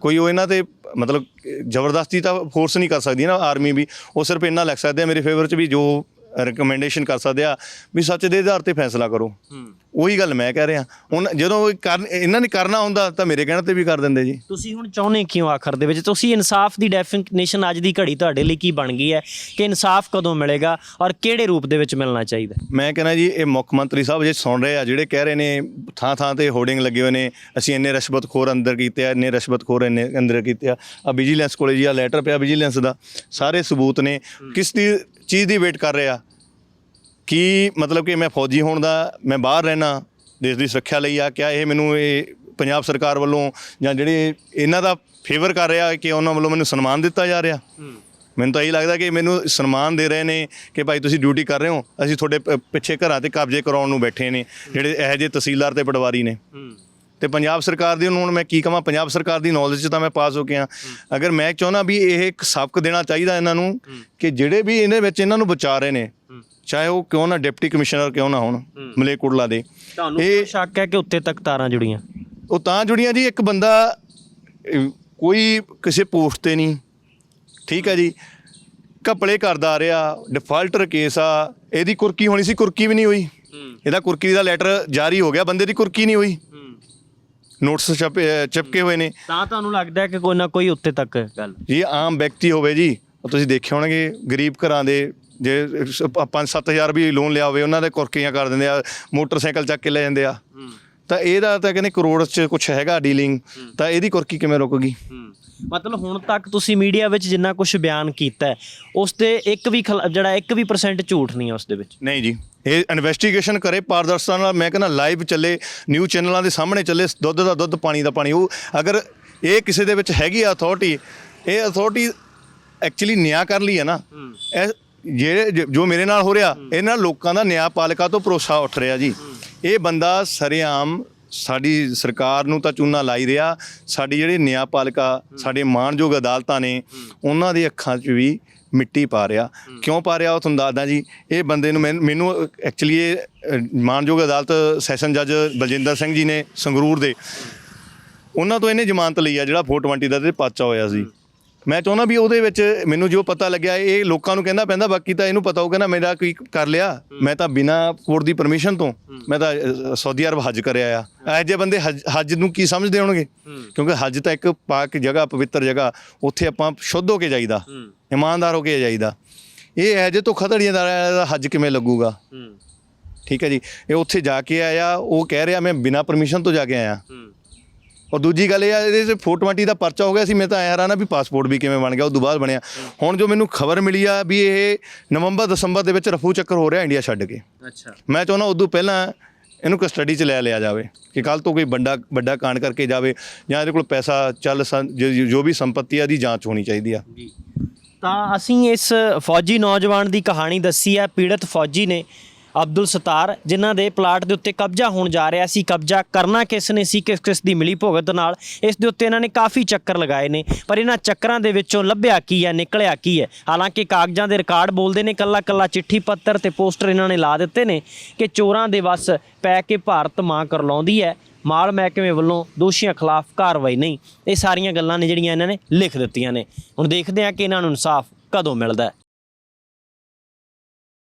ਕੋਈ ਉਹ ਇਹਨਾਂ ਤੇ ਮਤਲਬ ਜ਼ਬਰਦਸਤੀ ਤਾਂ ਫੋਰਸ ਨਹੀਂ ਕਰ ਸਕਦੀ ਨਾ ਆਰਮੀ ਵੀ। ਉਹ ਸਿਰਫ ਇੰਨਾ ਲਿਖ ਸਕਦੇ ਆ ਮੇਰੇ ਫੇਵਰ ਚ ਵੀ ਜੋ ਰეკਮੈਂਡੇਸ਼ਨ ਕਰ ਸਕਦੇ ਆ ਵੀ ਸੱਚ ਦੇ ਆਧਾਰ ਤੇ ਫੈਸਲਾ ਕਰੋ। ਉਹੀ ਗੱਲ ਮੈਂ ਕਹਿ ਰਿਹਾ। ਹੁਣ ਜਦੋਂ ਇਹਨਾਂ ਨੇ ਕਰਨਾ ਹੁੰਦਾ ਤਾਂ ਮੇਰੇ ਕਹਿਣ ਤੇ ਵੀ ਕਰ ਦਿੰਦੇ ਜੀ। ਤੁਸੀਂ ਹੁਣ ਚਾਹੁੰਦੇ ਕਿਉਂ ਆਖਰ ਦੇ ਵਿੱਚ? ਤੁਸੀਂ ਇਨਸਾਫ ਦੀ ਡੈਫੀਨੇਸ਼ਨ ਅੱਜ ਦੀ ਘੜੀ ਤੁਹਾਡੇ ਲਈ ਕੀ ਬਣ ਗਈ ਹੈ? ਕਿ ਇਨਸਾਫ ਕਦੋਂ ਮਿਲੇਗਾ ਔਰ ਕਿਹੜੇ ਰੂਪ ਦੇ ਵਿੱਚ ਮਿਲਣਾ ਚਾਹੀਦਾ ਮੈਂ ਕਹਿੰਦਾ ਜੀ ਇਹ ਮੁੱਖ ਮੰਤਰੀ ਸਾਹਿਬ ਜੇ ਸੁਣ ਰਹੇ ਆ ਜਿਹੜੇ ਕਹਿ ਰਹੇ ਨੇ ਥਾਂ ਥਾਂ ਤੇ ਹੋਰਡਿੰਗ ਲੱਗੇ ਹੋਏ ਨੇ ਅਸੀਂ ਇੰਨੇ ਰਿਸ਼ਵਤਖੋਰ ਅੰਦਰ ਕੀਤੇ ਆ ਇੰਨੇ ਰਿਸ਼ਵਤਖੋਰ ਇੰਨੇ ਅੰਦਰ ਕੀਤੇ ਆ ਆ ਵਿਜੀਲੈਂਸ ਕੋਲੇ ਜੀ ਆ ਲੈਟਰ ਪਿਆ ਵਿਜੀਲੈਂਸ ਦਾ ਸਾਰੇ ਸਬੂਤ ਨੇ। ਕਿਸ ਦੀ ਚੀਜ਼ ਦੀ ਵੇਟ ਕਰ ਰਹੇ ਕੀ ਮਤਲਬ ਕਿ ਮੈਂ ਫੌਜੀ ਹੋਣ ਦਾ ਮੈਂ ਬਾਹਰ ਰਹਿਣਾ ਦੇਸ਼ ਦੀ ਸੁਰੱਖਿਆ ਲਈ ਆ ਕਿਆ ਇਹ ਮੈਨੂੰ ਇਹ ਪੰਜਾਬ ਸਰਕਾਰ ਵੱਲੋਂ ਜਾਂ ਜਿਹੜੇ ਇਹਨਾਂ ਦਾ ਫੇਵਰ ਕਰ ਰਿਹਾ ਕਿ ਉਹਨਾਂ ਵੱਲੋਂ ਮੈਨੂੰ ਸਨਮਾਨ ਦਿੱਤਾ ਜਾ ਰਿਹਾ। ਮੈਨੂੰ ਤਾਂ ਇਹ ਲੱਗਦਾ ਕਿ ਮੈਨੂੰ ਸਨਮਾਨ ਦੇ ਰਹੇ ਨੇ ਕਿ ਭਾਈ ਤੁਸੀਂ ਡਿਊਟੀ ਕਰ ਰਹੇ ਹੋ ਅਸੀਂ ਤੁਹਾਡੇ ਪਿੱਛੇ ਘਰਾਂ ਤੇ ਕਬਜ਼ੇ ਕਰਾਉਣ ਨੂੰ ਬੈਠੇ ਨੇ ਜਿਹੜੇ ਇਹੋ ਜਿਹੇ ਤਹਿਸੀਲਦਾਰ ਤੇ ਪਟਵਾਰੀ ਨੇ। ਤੇ ਪੰਜਾਬ ਸਰਕਾਰ ਦੀ ਹੁਣ ਮੈਂ ਕੀ ਕਹਾਂ ਪੰਜਾਬ ਸਰਕਾਰ ਦੀ ਨੌਲੇਜ 'ਚ ਤਾਂ ਮੈਂ ਪਾਸ ਹੋ ਗਿਆ ਅਗਰ ਮੈਂ ਚਾਹੁੰਦਾ ਵੀ ਇਹ ਇੱਕ ਸਬਕ ਦੇਣਾ ਚਾਹੀਦਾ ਇਹਨਾਂ ਨੂੰ ਕਿ ਜਿਹੜੇ ਵੀ ਇਹਦੇ ਵਿੱਚ ਇਹਨਾਂ ਨੂੰ ਬਚਾ ਰਹੇ ਨੇ ਚਾਹੇ ਉਹ ਕਿਉਂ ਨਾ ਡਿਪਟੀ ਕਮਿਸ਼ਨਰ ਕਿਉਂ ਨਾ ਹੋਣ ਮਲੇਕੁਰਲਾ ਦੇ। ਤੁਹਾਨੂੰ ਇਹ- ਸ਼ੱਕ ਹੈ ਕਿ ਉੱਤੇ ਤੱਕ ਤਾਰਾਂ ਜੁੜੀਆਂ? ਉਹ ਤਾਂ ਜੁੜੀਆਂ ਜੀ ਇੱਕ ਬੰਦਾ ਕੋਈ ਕਿਸੇ ਪੋਸਟ ਤੇ ਨਹੀਂ। ਠੀਕ ਹੈ ਜੀ। ਘਪਲੇ ਕਰਦਾ ਆ ਰਿਹਾ ਡਿਫਾਲਟਰ ਕੇਸ ਆ ਇਹਦੀ ਕੁਰਕੀ ਹੋਣੀ ਸੀ ਕੁਰਕੀ ਵੀ ਨਹੀਂ ਹੋਈ। ਇਹਦਾ ਕੁਰਕੀ ਦਾ ਲੈਟਰ ਜਾਰੀ ਹੋ ਗਿਆ ਬੰਦੇ ਦੀ ਕੁਰਕੀ ਨਹੀਂ ਹੋਈ। ਨੋਟਿਸ ਛਪੇ ਚਿਪਕੇ ਹੋਏ ਨੇ। ਤਾਂ ਤੁਹਾਨੂੰ ਲੱਗਦਾ ਹੈ ਕਿ ਕੋਈ ਨਾ ਕੋਈ ਉੱਤੇ ਤੱਕ ਗੱਲ? ਜੀ ਆਮ ਵਿਅਕਤੀ ਹੋਵੇ ਜੀ ਤੁਸੀਂ ਦੇਖੇ ਹੋਣਗੇ ਗਰੀਬ ਘਰਾਂ ਦੇ ਜੇ 5-7000 ਵੀ ਲੋਨ ਲਿਆ ਹੋਵੇ ਉਹਨਾਂ ਦੇ ਕੁਰਕੀਆਂ ਕਰ ਦਿੰਦੇ ਆ ਮੋਟਰਸਾਈਕਲ ਚੱਕ ਕੇ ਲੈ ਜਾਂਦੇ ਆ। ਤਾਂ ਇਹਦਾ ਤਾਂ ਕਹਿੰਦੇ ਕਰੋੜ 'ਚ ਕੁਝ ਹੈਗਾ ਡੀਲਿੰਗ ਤਾਂ ਇਹਦੀ ਕੁਰਕੀ ਕਿਵੇਂ ਰੁਕੂਗੀ? ਮਤਲਬ ਹੁਣ ਤੱਕ ਤੁਸੀਂ ਮੀਡੀਆ ਵਿੱਚ ਜਿੰਨਾ ਕੁਝ ਬਿਆਨ ਕੀਤਾ ਹੈ, ਉਸ ਤੇ ਇੱਕ ਵੀ ਖਿਲਾ- ਜਿਹੜਾ 1 ਵੀ ਪਰਸੈਂਟ ਝੂਠ ਨਹੀਂ ਹੈ ਉਸ ਦੇ ਵਿੱਚ। ਨਹੀਂ ਜੀ ਇਹ ਇਨਵੈਸਟੀਗੇਸ਼ਨ ਕਰੇ ਪਾਰਦਰਸ਼ਤਾ ਨਾਲ ਮੈਂ ਕਹਿੰਦਾ ਲਾਈਵ ਚੱਲੇ ਨਿਊਜ਼ ਚੈਨਲਾਂ ਦੇ ਸਾਹਮਣੇ ਚੱਲੇ ਦੁੱਧ ਦਾ ਦੁੱਧ ਪਾਣੀ ਦਾ ਪਾਣੀ ਉਹ ਅਗਰ ਇਹ ਕਿਸੇ ਦੇ ਵਿੱਚ ਹੈਗੀ ਅਥਾਰਟੀ ਇਹ ਅਥਾਰਟੀ ਐਕਚੁਅਲੀ ਨਿਆਂ ਕਰ ਲਈ ਹੈ ਨਾ। ਇਹ ਜਿਹੜੇ ਜ- ਜੋ ਮੇਰੇ ਨਾਲ ਹੋ ਰਿਹਾ ਇਹਨਾਂ ਲੋਕਾਂ ਦਾ ਨਿਆਂਪਾਲਿਕਾ ਤੋਂ ਭਰੋਸਾ ਉੱਠ ਰਿਹਾ ਜੀ। ਇਹ ਬੰਦਾ ਸਰੇਆਮ ਸਾਡੀ ਸਰਕਾਰ ਨੂੰ ਤਾਂ ਚੂਨਾ ਲਾਈ ਰਿਹਾ। ਸਾਡੀ ਜਿਹੜੀ ਨਿਆਂਪਾਲਿਕਾ ਸਾਡੇ ਮਾਣਯੋਗ ਅਦਾਲਤਾਂ ਨੇ ਉਹਨਾਂ ਦੀ ਅੱਖਾਂ 'ਚ ਵੀ ਮਿੱਟੀ ਪਾ ਰਿਹਾ। ਕਿਉਂ ਪਾ ਰਿਹਾ ਉਹ ਤੁਹਾਨੂੰ ਦੱਸਦਾ ਜੀ? ਇਹ ਬੰਦੇ ਨੂੰ ਮੈਨ- ਮੈਨੂੰ ਐਕਚੁਅਲੀ ਇਹ ਅ, ਮਾਣਯੋਗ ਅਦਾਲਤ ਸੈਸ਼ਨ ਜੱਜ ਬਲਜਿੰਦਰ ਸਿੰਘ ਜੀ ਨੇ ਸੰਗਰੂਰ ਦੇ ਉਹਨਾਂ ਤੋਂ ਇਹਨੇ ਜ਼ਮਾਨਤ ਲਈ ਆ ਜਿਹੜਾ 420 ਦਾ ਤੇ ਪਾਚਾ ਹੋਇਆ ਸੀ। ਮੈਂ ਚਾਹੁੰਦਾ ਵੀ ਉਹਦੇ ਵਿੱਚ ਮੈਨੂੰ ਜੋ ਪਤਾ ਲੱਗਿਆ ਇਹ ਲੋਕਾਂ ਨੂੰ ਕਹਿੰਦਾ ਪੈਂਦਾ ਬਾਕੀ ਤਾਂ ਇਹਨੂੰ ਪਤਾ ਹੋਊਗਾ ਨਾ ਮੇਰਾ ਕੀ ਕਰ ਲਿਆ। ਮੈਂ ਤਾਂ ਬਿਨਾ ਕੋਰਟ ਦੀ ਪਰਮਿਸ਼ਨ ਤੋਂ ਮੈਂ ਤਾਂ ਸਾਊਦੀ ਅਰਬ ਹੱਜ ਕਰਿਆ ਆ। ਇਹ ਜਿਹੇ ਬੰਦੇ ਹੱਜ- ਨੂੰ ਕੀ ਸਮਝਦੇ ਹੋਣਗੇ? ਕਿਉਂਕਿ ਹੱਜ ਤਾਂ ਇੱਕ ਪਾਕ ਜਗ੍ਹਾ ਪਵਿੱਤਰ ਜਗ੍ਹਾ ਉੱਥੇ ਆਪਾਂ ਸ਼ੁੱਧ ਹੋ ਕੇ ਜਾਈਦਾ। ਇਮਾਨਦਾਰ ਹੋ ਕੇ ਜਾਈਦਾ। ਇਹ ਇਹ ਜੇ ਤੋਂ ਖਤੜੀਆਂ ਦਾ ਹੱਜ ਕਿਵੇਂ ਲੱਗੂਗਾ? ਠੀਕ ਹੈ ਜੀ। ਇਹ ਉੱਥੇ ਜਾ ਕੇ ਆਇਆ ਉਹ ਕਹਿ ਰਿਹਾ ਮੈਂ ਬਿਨਾ ਪਰਮਿਸ਼ਨ ਤੋਂ ਜਾ ਕੇ ਆਇਆ। ਔਰ ਦੂਜੀ ਗੱਲ ਇਹ ਆ ਇਹਦੇ 'ਚ 420 ਦਾ ਪਰਚਾ ਹੋ ਗਿਆ ਸੀ ਮੈਂ ਤਾਂ ਐ ਹੈਰਾਨ ਆ ਵੀ ਪਾਸਪੋਰਟ ਵੀ ਕਿਵੇਂ ਬਣ ਗਿਆ ਉਹ ਤੋਂ ਬਾਅਦ ਬਣਿਆ। ਹੁਣ ਜੋ ਮੈਨੂੰ ਖਬਰ ਮਿਲੀ ਆ ਵੀ ਇਹ ਨਵੰਬਰ ਦਸੰਬਰ ਦੇ ਵਿੱਚ ਰਫੂ ਚੱਕਰ ਹੋ ਰਿਹਾ ਇੰਡੀਆ ਛੱਡ ਕੇ। ਅੱਛਾ। ਮੈਂ ਚਾਹੁੰਦਾ ਉਦੋਂ ਪਹਿਲਾਂ ਇਹਨੂੰ ਕਸਟਡੀ 'ਚ ਲੈ ਲਿਆ ਜਾਵੇ ਕਿ ਕੱਲ ਤੋਂ ਕੋਈ ਵੱਡਾ ਵੱਡਾ ਕਾਂਡ ਕਰਕੇ ਜਾਵੇ ਜਾਂ ਇਹਦੇ ਕੋਲ ਪੈਸਾ ਚੱਲ ਸੰ- ਜੋ ਜੋ ਵੀ ਸੰਪਤੀ ਆ ਦੀ ਜਾਂਚ ਹੋਣੀ ਚਾਹੀਦੀ ਆ। ਜੀ। ਤਾਂ ਅਸੀਂ ਇਸ ਫੌਜੀ ਨੌਜਵਾਨ ਦੀ ਕਹਾਣੀ ਦੱਸੀ ਹੈ ਪੀੜਤ ਫੌਜੀ ਨੇ। ਅਬਦੁਲ ਸਤਾਰ, ਜਿਨ੍ਹਾਂ ਦੇ ਪਲਾਟ ਦੇ ਉੱਤੇ ਕਬਜ਼ਾ ਹੋਣ ਜਾ ਰਿਹਾ ਸੀ। ਕਬਜ਼ਾ ਕਰਨਾ ਕਿਸ ਨੇ ਸੀ, ਕਿਸ ਕਿਸ ਦੀ ਮਿਲੀ ਭੁਗਤ ਨਾਲ? ਇਸ ਦੇ ਉੱਤੇ ਇਹਨਾਂ ਨੇ ਕਾਫੀ ਚੱਕਰ ਲਗਾਏ ਨੇ, ਪਰ ਇਹਨਾਂ ਚੱਕਰਾਂ ਦੇ ਵਿੱਚੋਂ ਲੱਭਿਆ ਕੀ ਹੈ, ਨਿਕਲਿਆ ਕੀ ਹੈ? ਹਾਲਾਂਕਿ ਕਾਗਜ਼ਾਂ ਦੇ ਰਿਕਾਰਡ ਬੋਲਦੇ ਨੇ ਕੱਲਾ ਕੱਲਾ ਚਿੱਠੀ ਪੱਤਰ ਤੇ ਪੋਸਟਰ ਇਹਨਾਂ ਨੇ ਲਾ ਦਿੱਤੇ ਨੇ ਕਿ ਚੋਰਾਂ ਦੇ ਵੱਸ ਪੈ ਕੇ ਭਾਰਤ ਮਾਂ ਕਰਲਾਉਂਦੀ ਹੈ। ਮਾਲ ਮਹਿਕਮੇ ਵੱਲੋਂ ਦੋਸ਼ੀਆਂ ਖਿਲਾਫ ਕਾਰਵਾਈ ਨਹੀਂ। ਇਹ ਸਾਰੀਆਂ ਗੱਲਾਂ ਨੇ ਜਿਹੜੀਆਂ ਇਹਨਾਂ ਨੇ ਲਿਖ ਦਿੱਤੀਆਂ ਨੇ। ਹੁਣ ਦੇਖਦੇ ਹਾਂ ਕਿ ਇਹਨਾਂ ਨੂੰ ਇਨਸਾਫ ਕਦੋਂ ਮਿਲਦਾ